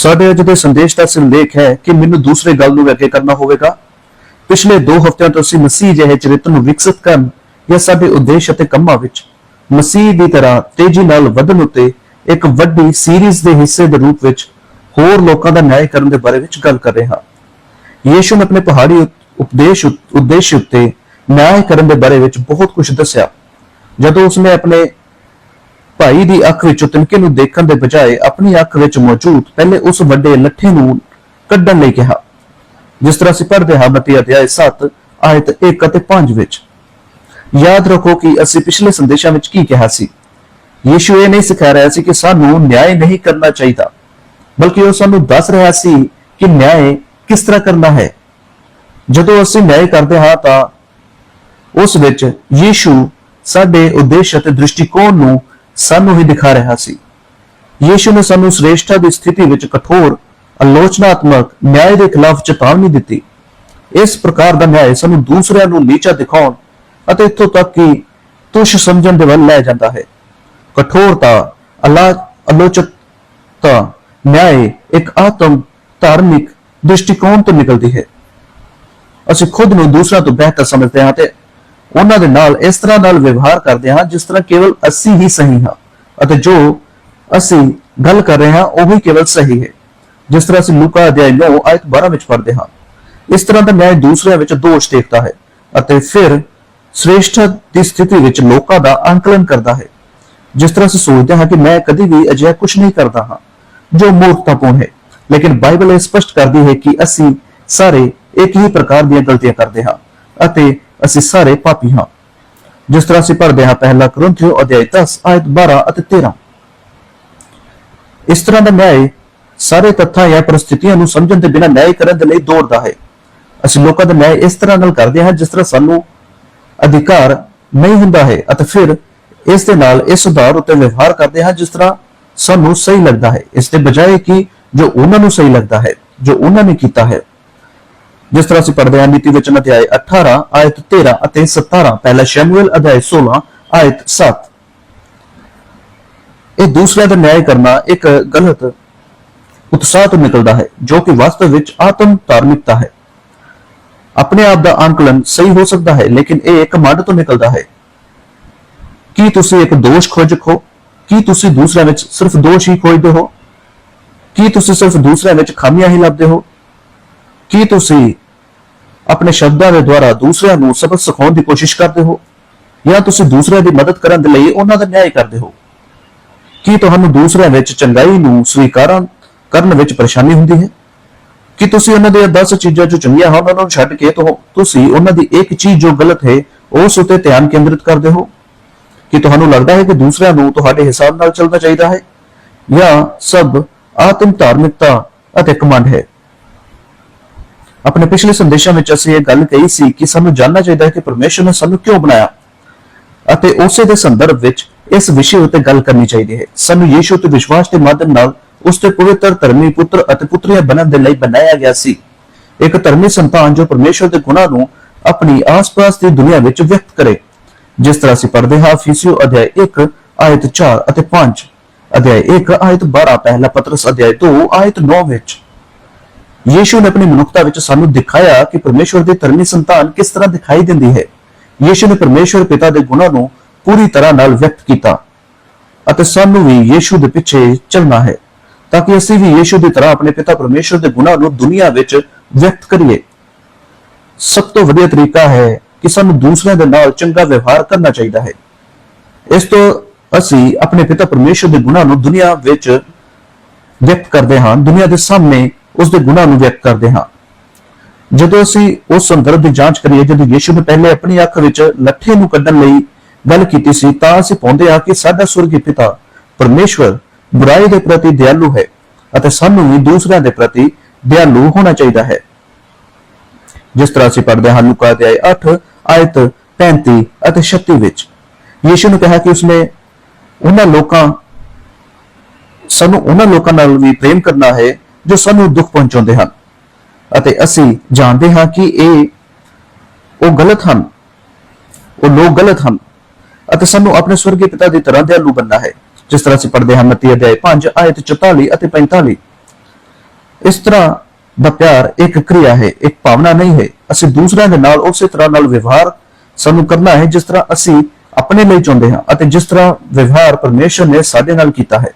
ਸਾਡੇ ਅੱਜ ਦੇ ਸੰਦੇਸ਼ ਦਾ ਸਿਰਲੇਖ ਹੈ ਕਿ ਮੈਨੂੰ ਦੂਸਰੇ ਗੱਲ ਨੂੰ ਅੱਗੇ ਕਰਨਾ ਹੋਵੇਗਾ। ਪਿਛਲੇ 2 ਹਫ਼ਤਿਆਂ ਤੋਂ ਅਸੀਂ ਮਸੀਹ ਜਿਹੇ ਚਰਿੱਤਰ ਨੂੰ ਵਿਕਸਿਤ ਕਰਨ ਜਾਂ ਸਾਡੇ ਉਦੇਸ਼ ਅਤੇ ਕੰਮਾਂ ਵਿੱਚ ਮਸੀਹ ਦੀ ਤਰ੍ਹਾਂ ਤੇਜ਼ੀ ਨਾਲ ਵਧਣ ਉੱਤੇ ਇੱਕ ਵੱਡੀ ਸੀਰੀਜ਼ ਦੇ ਹਿੱਸੇ ਦੇ ਰੂਪ ਵਿੱਚ ਹੋਰ ਲੋਕਾਂ ਦਾ ਨਿਆਂ ਕਰਨ ਦੇ ਬਾਰੇ ਵਿੱਚ ਗੱਲ ਕਰ ਰਹੇ ਹਾਂ। ਯੀਸ਼ੂ ਨੇ ਆਪਣੇ ਪਹਾੜੀ ਉਪਦੇਸ਼ ਉਦੇਸ਼ ਉੱਤੇ ਨਿਆਂ ਕਰਨ ਦੇ ਬਾਰੇ ਵਿੱਚ ਬਹੁਤ ਕੁਝ ਦੱਸਿਆ। ਜਦੋਂ ਉਸਨੇ ਆਪਣੇ ਭਾਈ ਦੀ ਅੱਖ ਵਿੱਚੋਂ ਤਿਨਕੇ ਨੂੰ ਦੇਖਣ ਦੇ ਬਜਾਏ ਆਪਣੀ ਅੱਖ ਵਿੱਚ ਮੌਜੂਦ ਪਹਿਲੇ ਉਸ ਵੱਡੇ ਲੱਠੇ ਨੂੰ ਕੱਢਣ ਲਈ ਕਿਹਾ। ਜਿਸ ਤਰ੍ਹਾਂ ਅਸੀਂ ਪੜ੍ਹਦੇ ਹਾਂ ਮਤੀ ਅਧਿਆਇ 7 ਆਇਤ 1 ਅਤੇ 5 ਵਿੱਚ। ਯਾਦ ਰੱਖੋ ਕਿ ਅਸੀਂ ਪਿਛਲੇ ਸੰਦੇਸ਼ਾਂ ਵਿੱਚ ਕੀ ਕਿਹਾ ਸੀ? ਯੀਸ਼ੂ ਇਹ ਨਹੀਂ ਸਿਖਾ ਰਿਹਾ ਸੀ ਕਿ ਸਾਨੂੰ ਨਿਆਂ ਨਹੀਂ ਕਰਨਾ ਚਾਹੀਦਾ, ਬਲਕਿ ਉਹ ਸਾਨੂੰ ਦੱਸ ਰਿਹਾ ਸੀ ਕਿ ਨਿਆਂ ਕਿਸ ਤਰ੍ਹਾਂ ਕਰਨਾ ਹੈ। ਜਦੋਂ ਅਸੀਂ ਨਿਆਂ ਕਰਦੇ ਹਾਂ ਤਾਂ ਉਸ ਵਿੱਚ ਯੀਸ਼ੂ ਸਾਡੇ ਉਦੇਸ਼ ਅਤੇ ਦ੍ਰਿਸ਼ਟੀਕੋਣ ਨੂੰ ਸਾਨੂੰ ਹੀ ਦਿਖਾ ਰਿਹਾ ਸੀ। ਯੀਸ਼ੂ ਨੇ ਸਾਨੂੰ ਸ੍ਰੇਸ਼ਟਤਾ ਦੀ ਸਥਿਤੀ ਵਿੱਚ ਕਠੋਰ, ਆਲੋਚਨਾਤਮਕ, ਨਿਆਂ ਦੇ ਖਿਲਾਫ ਚੇਤਾਵਨੀ ਦਿੱਤੀ। ਇਸ ਪ੍ਰਕਾਰ ਦਾ ਨਿਆਂ ਸਾਨੂੰ ਦੂਸਰਿਆਂ ਨੂੰ ਨੀਚਾ ਦਿਖਾਉਣ ਅਤੇ ਇੱਥੋਂ ਤੱਕ ਕਿ ਤੁਸ਼ ਸਮਝਣ ਦੇ ਵੱਲ ਲੈ ਜਾਂਦਾ ਹੈ। ਕਠੋਰਤਾ, ਅਲਾ ਆਲੋਚਕਤਾ ਨਿਆਂ ਇੱਕ ਆਤਮ, ਧਾਰਮਿਕ ਦ੍ਰਿਸ਼ਟੀਕੋਣ ਤੋਂ ਨਿਕਲਦੀ ਹੈ। ਅਸੀਂ ਖੁਦ ਨੂੰ ਦੂਸਰਿਆਂ ਤੋਂ ਬਿਹਤਰ ਸਮਝਦੇ ਹਾਂ ਤੇ ਉਹਨਾਂ ਦੇ ਨਾਲ ਇਸ ਤਰ੍ਹਾਂ ਨਾਲ ਵਿਵਹਾਰ ਕਰਦੇ ਹਾਂ ਜਿਸ ਤਰ੍ਹਾਂ ਕੇਵਲ ਅਸੀਂ ਹੀ ਸਹੀ ਹਾਂ। ਅਤੇ ਜੋ ਅਸੀਂ ਗੱਲ ਕਰ ਰਹੇ ਹਾਂ, ਉਹ ਹੀ ਕੇਵਲ ਸਹੀ ਹੈ। ਜਿਸ ਤਰ੍ਹਾਂ ਅਸੀਂ ਲੂਕਾ ਅਧਿਆਇ 9 ਆਇਤ 12 ਵਿੱਚ ਪੜ੍ਹਦੇ ਹਾਂ। ਇਸ ਤਰ੍ਹਾਂ ਦਾ ਨਿਆਂ ਦੂਸਰਿਆਂ ਵਿੱਚ ਦੋਸ਼ ਦੇਖਦਾ ਹੈ ਅਤੇ ਫਿਰ ਸ੍ਰੇਸ਼ਟ ਦੀ ਸਥਿਤੀ ਵਿੱਚ ਲੋਕਾਂ ਦਾ ਅੰਕਲਨ ਕਰਦਾ ਹੈ। ਜਿਸ ਤਰ੍ਹਾਂ ਅਸੀਂ ਸੋਚਦੇ ਹਾਂ ਕਿ ਮੈਂ ਕਦੀ ਵੀ ਅਜਿਹਾ ਕੁਝ ਨਹੀਂ ਕਰਦਾ ਹਾਂ, ਜੋ ਮੂਰਖਤਾਪੂਰਨ ਹੈ। ਲੇਕਿਨ ਬਾਈਬਲ ਇਹ ਸਪਸ਼ਟ ਕਰਦੀ ਹੈ ਕਿ ਅਸੀਂ ਸਾਰੇ ਇੱਕ ਹੀ ਪ੍ਰਕਾਰ ਦੀਆਂ ਗਲਤੀਆਂ ਕਰਦੇ ਹਾਂ ਅਤੇ ਅਸੀਂ ਸਾਰੇ ਪਾਪੀ ਹਾਂ। ਜਿਸ ਤਰ੍ਹਾਂ ਅਸੀਂ ਪੜ੍ਹਦੇ ਹਾਂ ਪਹਿਲਾ ਕਰੰਥਿਓ ਅਧਿਆਇ 10 ਆਇਤ 12 ਅਤੇ 13 ਇਸ ਤਰ੍ਹਾਂ ਦਾ ਨਿਆਂ ਸਾਰੇ ਤੱਥਾਂ ਜਾਂ ਪਰਿਸਥਿਤੀਆਂ ਨੂੰ ਸਮਝਣ ਦੇ ਬਿਨਾਂ ਨਿਆਂ ਕਰਨ ਦੇ ਲਈ ਦੌੜਦਾ ਹੈ। ਅਸੀਂ ਲੋਕਾਂ ਦਾ ਨਿਆਂ ਇਸ ਤਰ੍ਹਾਂ ਨਾਲ ਕਰਦੇ ਹਾਂ ਜਿਸ ਤਰ੍ਹਾਂ ਸਾਨੂੰ ਅਧਿਕਾਰ ਨਹੀਂ ਹੁੰਦਾ ਹੈ ਅਤੇ ਫਿਰ ਇਸ ਦੇ ਨਾਲ ਇਸ ਸੁਧਾਰ ਉੱਤੇ ਵਿਵਹਾਰ ਕਰਦੇ ਹਾਂ ਜਿਸ ਤਰ੍ਹਾਂ ਸਾਨੂੰ ਸਹੀ ਲੱਗਦਾ ਹੈ। ਇਸ ਦੇ ਬਜਾਏ ਕਿ ਜੋ ਉਹਨਾਂ ਨੂੰ ਸਹੀ ਲੱਗਦਾ ਹੈ, ਜੋ ਉਹਨਾਂ ਨੇ ਕੀਤਾ ਹੈ ਜਿਸ ਤਰ੍ਹਾਂ ਅਸੀਂ ਪੜ੍ਹਦੇ ਹਾਂ ਨੀਤੀ ਵਚਨ ਅਧਿਆਇ 18 ਆਇਤ 13 ਅਤੇ 17 ਪਹਿਲਾ ਸ਼ਮੂਏਲ ਅਧਿਆਇ 16 ਆਇਤ 7 ਇਹ ਦੂਸਰਿਆਂ ਦਾ ਨਿਆਂ ਕਰਨਾ ਇੱਕ ਗਲਤ ਉਤਸ਼ਾਹ ਤੋਂ ਨਿਕਲਦਾ ਹੈ, ਜੋ ਕਿ ਵਾਸਤਵ ਵਿੱਚ ਆਤਮ ਧਾਰਮਿਕਤਾ ਹੈ। ਆਪਣੇ ਆਪ ਦਾ ਅੰਕਲਨ ਸਹੀ ਹੋ ਸਕਦਾ ਹੈ, ਲੇਕਿਨ ਇਹ ਇੱਕ ਮੱਡ ਤੋਂ ਨਿਕਲਦਾ ਹੈ। ਕੀ ਤੁਸੀਂ ਇੱਕ ਦੋਸ਼ ਖੋਜਕ ਹੋ ਕੀ ਤੁਸੀਂ ਦੂਸਰਿਆਂ ਵਿੱਚ ਸਿਰਫ ਦੋਸ਼ ਹੀ ਖੋਜਦੇ ਹੋ? ਕੀ ਤੁਸੀਂ ਸਿਰਫ ਦੂਸਰਿਆਂ ਵਿੱਚ ਖਾਮੀਆਂ ਹੀ ਲੱਭਦੇ ਹੋ? ਕੀ ਤੁਸੀਂ ਆਪਣੇ ਸ਼ਬਦਾਂ ਦੇ ਦੁਆਰਾ ਦੂਸਰਿਆਂ ਨੂੰ ਸਬਕ ਸਿਖਾਉਣ ਦੀ ਕੋਸ਼ਿਸ਼ ਕਰਦੇ ਹੋ ਜਾਂ ਤੁਸੀਂ ਦੂਸਰਿਆਂ ਦੀ ਮਦਦ ਕਰਨ ਦੇ ਲਈ ਉਹਨਾਂ ਦਾ ਨਿਆਂ ਕਰਦੇ ਹੋ? ਕੀ ਤੁਹਾਨੂੰ ਦੂਸਰਿਆਂ ਵਿੱਚ ਚੰਗਾਈ ਨੂੰ ਸਵੀਕਾਰਨ ਕਰਨ ਵਿੱਚ ਪਰੇਸ਼ਾਨੀ ਹੁੰਦੀ ਹੈ? ਕਿ ਤੁਸੀਂ ਉਹਨਾਂ ਦੀਆਂ 10 ਚੀਜ਼ਾਂ ਜੋ ਚੰਗੀਆਂ ਹਨ ਉਹਨਾਂ ਨੂੰ ਛੱਡ ਕੇ ਤੁਹ- ਤੁਸੀਂ ਉਹਨਾਂ ਦੀ ਇੱਕ ਚੀਜ਼ ਜੋ ਗਲਤ ਹੈ ਉਸ ਉੱਤੇ ਧਿਆਨ ਕੇਂਦਰਿਤ ਕਰਦੇ ਹੋ? ਕਿ ਤੁਹਾਨੂੰ ਲੱਗਦਾ ਹੈ ਕਿ ਦੂਸਰਿਆਂ ਨੂੰ ਤੁਹਾਡੇ ਹਿਸਾਬ ਨਾਲ ਚੱਲਣਾ ਚਾਹੀਦਾ ਹੈ? ਜਾਂ ਸਭ ਆਤਮ ਧਾਰਮਿਕਤਾ ਅਤੇ ਕਮੰਡ ਹੈ? ਆਪਣੇ ਪਿਛਲੇ ਸੰਦੇਸ਼ਾਂ ਵਿੱਚ ਅਸੀਂ ਇਹ ਗੱਲ ਕਹੀ ਸੀ ਕਿ ਸਾਨੂੰ ਜਾਣਨਾ ਚਾਹੀਦਾ ਹੈ ਕਿ ਪਰਮੇਸ਼ਰ ਨੇ ਸਾਨੂੰ ਕਿਉਂ ਬਣਾਇਆ। ਅਤੇ ਉਸੇ ਦੇ ਸੰਦਰਭ ਵਿੱਚ ਇਸ ਵਿਸ਼ੇ ਉੱਤੇ ਗੱਲ ਕਰਨੀ ਚਾਹੀਦੀ ਹੈ। ਸਾਨੂੰ ਯੀਸ਼ੂ ਤੇ ਵਿਸ਼ਵਾਸ ਦੇ ਮਾਧਿਅਮ ਨਾਲ ਉਸ ਤੇ ਪਵਿੱਤਰ ਧਰਮੀ ਪੁੱਤਰ ਅਤੇ ਪੁੱਤਰੀਆਂ ਬਣਨ ਦੇ ਲਈ ਬਣਾਇਆ ਗਿਆ ਸੀ। ਇੱਕ ਧਰਮੀ ਸੰਤਾਨ ਜੋ ਪਰਮੇਸ਼ਰ ਦੇ ਗੁਣਾਂ ਨੂੰ ਆਪਣੀ ਆਸ-ਪਾਸ ਦੀ ਦੁਨੀਆ ਵਿੱਚ ਵਿਅਕਤ ਕਰੇ। ਜਿਸ ਤਰ੍ਹਾਂ ਅਸੀਂ ਪੜ੍ਹਦੇ ਹਾਂ ਫੀਸਿਓ ਅਧਿਆਇ 1 ਆਇਤ 4 ਅਤੇ 5 ਅਧਿਆਇ 1 ਆਇਤ 12 ਪਹਿਲਾ ਪਤਰਸ ਅਧਿਆਇ 2 ਆਇਤ 9 ਵਿੱਚ। ਯੀਸ਼ੂ ਨੇ ਆਪਣੀ ਮਨੁੱਖਤਾ ਵਿੱਚ ਸਾਨੂੰ ਦਿਖਾਇਆ ਕਿ ਪਰਮੇਸ਼ਵਰ ਦੀ ਧਰਮੀ ਸੰਤਾਨ ਕਿਸ ਤਰ੍ਹਾਂ ਦਿਖਾਈ ਦਿੰਦੀ ਹੈ। ਯੀਸ਼ੂ ਨੇ ਪਰਮੇਸ਼ਵਰ ਪਿਤਾ ਦੇ ਗੁਣਾਂ ਨੂੰ ਪੂਰੀ ਤਰ੍ਹਾਂ ਨਾਲ ਵਿਅਕਤ ਕੀਤਾ ਅਤੇ ਸਾਨੂੰ ਵੀ ਯੀਸ਼ੂ ਦੇ ਪਿੱਛੇ ਚੱਲਣਾ ਹੈ ਤਾਂ ਕਿ ਅਸੀਂ ਵੀ ਯੀਸ਼ੂ ਦੀ ਤਰ੍ਹਾਂ ਆਪਣੇ ਪਿਤਾ ਪਰਮੇਸ਼ਵਰ ਦੇ ਗੁਣਾਂ ਨੂੰ ਦੁਨੀਆ ਵਿੱਚ ਵਿਅਕਤ ਕਰੀਏ। ਸਭ ਤੋਂ ਵਧੀਆ ਤਰੀਕਾ ਹੈ ਕਿ ਸਾਨੂੰ ਦੂਸਰਿਆਂ ਦੇ ਨਾਲ ਚੰਗਾ ਵਿਵਹਾਰ ਕਰਨਾ ਚਾਹੀਦਾ ਹੈ। ਇਸ ਤੋਂ ਅਸੀਂ ਆਪਣੇ ਪਿਤਾ ਪਰਮੇਸ਼ਵਰ ਦੇ ਗੁਣਾਂ ਨੂੰ ਦੁਨੀਆ ਵਿੱਚ ਵਿਅਕਤ ਕਰਦੇ ਹਾਂ। ਦੁਨੀਆ ਦੇ ਸਾਹਮਣੇ ਉਸ ਦੇ ਗੁਣਾਂ ਨੂੰ ਵਿਅਕਤ ਕਰਦੇ ਹਾਂ। ਜਦੋਂ ਅਸੀਂ ਉਸ ਸੰਦਰਭ ਦੀ ਜਾਂਚ ਕਰੀਏ, ਜਦੋਂ ਯੀਸ਼ੂ ਨੇ ਪਹਿਲੇ ਆਪਣੀ ਅੱਖ ਵਿੱਚ ਲੱਠੇ ਨੂੰ ਕੱਢਣ ਲਈ ਗੱਲ ਕੀਤੀ ਸੀ, ਤਾਂ ਅਸੀਂ ਪਾਉਂਦੇ ਹਾਂ ਕਿ ਸਾਡਾ ਸੁਰਗੀ ਪਿਤਾ ਪਰਮੇਸ਼ਵਰ ਬੁਰਾਈ ਦੇ ਪ੍ਰਤੀ ਦਿਆਲੂ ਹੈ ਅਤੇ ਸਾਨੂੰ ਵੀ ਦੂਸਰਿਆਂ ਦੇ ਪ੍ਰਤੀ ਦਿਆਲੂ ਹੋਣਾ ਚਾਹੀਦਾ ਹੈ। ਜਿਸ ਤਰ੍ਹਾਂ ਅਸੀਂ ਪੜ੍ਹਦੇ ਹਾਂ ਲੂਕਾ ਅਧਿਆਇ 8 ਆਇਤ 35 ਅਤੇ 36 ਵਿੱਚ, ਯੀਸ਼ੂ ਨੇ ਕਿਹਾ ਕਿ ਉਸਨੇ ਉਹਨਾਂ ਲੋਕਾਂ, ਸਾਨੂੰ ਉਹਨਾਂ ਲੋਕਾਂ ਨਾਲ ਵੀ ਪ੍ਰੇਮ ਕਰਨਾ ਹੈ ਜੋ ਸਾਨੂੰ ਦੁੱਖ ਪਹੁੰਚਾਉਂਦੇ ਹਨ। ਅਤੇ ਅਸੀਂ ਜਾਣਦੇ ਹਾਂ ਕਿ ਇਹ ਉਹ ਗਲਤ ਹਨ। ਉਹ ਲੋਕ ਗਲਤ ਹਨ। ਅਤੇ ਸਾਨੂੰ ਆਪਣੇ ਸਵਰਗੀ ਪਿਤਾ ਦੀ ਤਰ੍ਹਾਂ ਦਿਆਲੂ ਬਣਨਾ ਹੈ। ਜਿਸ ਤਰ੍ਹਾਂ ਅਸੀਂ ਪੜ੍ਹਦੇ ਹਾਂ ਮਤੀ ਅਧਿਆਇ 5 ਆਇਤ 44 ਅਤੇ 45 ਇਸ ਤਰ੍ਹਾਂ ਦਾ ਪਿਆਰ ਇੱਕ ਕਿਰਿਆ ਹੈ, ਇੱਕ ਭਾਵਨਾ ਨਹੀਂ ਹੈ। ਅਸੀਂ ਦੂਸਰਿਆਂ ਦੇ ਨਾਲ ਉਸੇ ਤਰ੍ਹਾਂ ਨਾਲ ਵਿਵਹਾਰ ਸਾਨੂੰ ਕਰਨਾ ਹੈ, ਜਿਸ ਤਰ੍ਹਾਂ ਅਸੀਂ ਆਪਣੇ ਲਈ ਚਾਹੁੰਦੇ ਹਾਂ ਅਤੇ ਜਿਸ ਤਰ੍ਹਾਂ ਵਿਵਹਾਰ ਪਰਮੇਸ਼ਰ ਨੇ ਸਾਡੇ ਨਾਲ ਕੀਤਾ ਹੈ।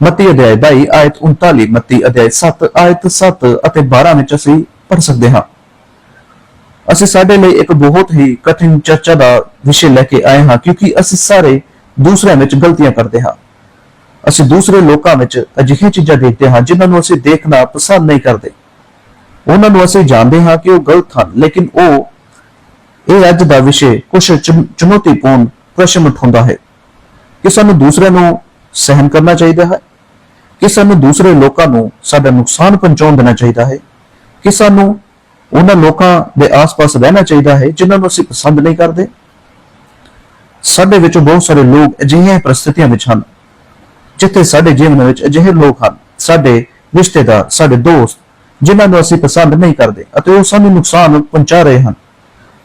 ਮੱਤੀ ਅਧਿਆਇ 22 ਆਇਤ 39 ਮੱਤੀ ਅਧਿਆਇ 7 ਆਇਤ 7 ਅਤੇ 12 ਵਿੱਚ ਅਸੀਂ ਪੜ੍ਹ ਸਕਦੇ ਹਾਂ। ਅਸੀਂ ਸਾਡੇ ਲਈ ਇੱਕ ਬਹੁਤ ਹੀ ਕਠਿਨ ਚਰਚਾ ਦਾ ਵਿਸ਼ੇ ਲੈ ਕੇ ਆਏ ਹਾਂ, ਕਿਉਂਕਿ ਅਸੀਂ ਸਾਰੇ ਦੂਸਰਿਆਂ ਵਿੱਚ ਗਲਤੀਆਂ ਕਰਦੇ ਹਾਂ। ਅਸੀਂ ਦੂਸਰੇ ਲੋਕਾਂ ਵਿੱਚ ਅਜਿਹੀਆਂ ਚੀਜ਼ਾਂ ਦੇਖਦੇ ਹਾਂ, ਜਿਨ੍ਹਾਂ ਨੂੰ ਅਸੀਂ ਦੇਖਣਾ ਪਸੰਦ ਨਹੀਂ ਕਰਦੇ। ਉਹਨਾਂ ਨੂੰ ਅਸੀਂ ਜਾਣਦੇ ਹਾਂ ਕਿ ਉਹ ਗਲਤ ਹਨ, ਲੇਕਿਨ ਉਹ, ਇਹ ਅੱਜ ਦਾ ਵਿਸ਼ੇ ਕੁਝ ਚੁਣੌਤੀਪੂਰਨ ਪ੍ਰਸ਼ਨ ਉਠਾਉਂਦਾ ਹੈ ਕਿ ਸਾਨੂੰ ਦੂਸਰਿਆਂ ਨੂੰ ਸਹਿਨ ਕਰਨਾ ਚਾਹੀਦਾ ਹੈ ਕਿ ਸਾਨੂੰ ਦੂਸਰੇ ਲੋਕਾਂ ਨੂੰ ਸਾਡਾ ਨੁਕਸਾਨ ਪਹੁੰਚਾਉਣ ਦੇਣਾ ਚਾਹੀਦਾ ਹੈ, ਕਿ ਸਾਨੂੰ ਉਹਨਾਂ ਲੋਕਾਂ ਦੇ ਆਸ-ਪਾਸ ਰਹਿਣਾ ਚਾਹੀਦਾ ਹੈ ਜਿਨ੍ਹਾਂ ਨੂੰ ਅਸੀਂ ਪਸੰਦ ਨਹੀਂ ਕਰਦੇ। ਸਾਡੇ ਵਿੱਚੋਂ ਬਹੁਤ ਸਾਰੇ ਲੋਕ ਅਜਿਹੀਆਂ ਪਰਿਸਥਿਤੀਆਂ ਵਿੱਚ ਹਨ, ਜਿੱਥੇ ਸਾਡੇ ਜੀਵਨ ਵਿੱਚ ਅਜਿਹੇ ਲੋਕ ਹਨ, ਸਾਡੇ ਰਿਸ਼ਤੇਦਾਰ, ਸਾਡੇ ਦੋਸਤ, ਜਿਨ੍ਹਾਂ ਨੂੰ ਅਸੀਂ ਪਸੰਦ ਨਹੀਂ ਕਰਦੇ ਅਤੇ ਉਹ ਸਾਨੂੰ ਨੁਕਸਾਨ ਪਹੁੰਚਾ ਰਹੇ ਹਨ।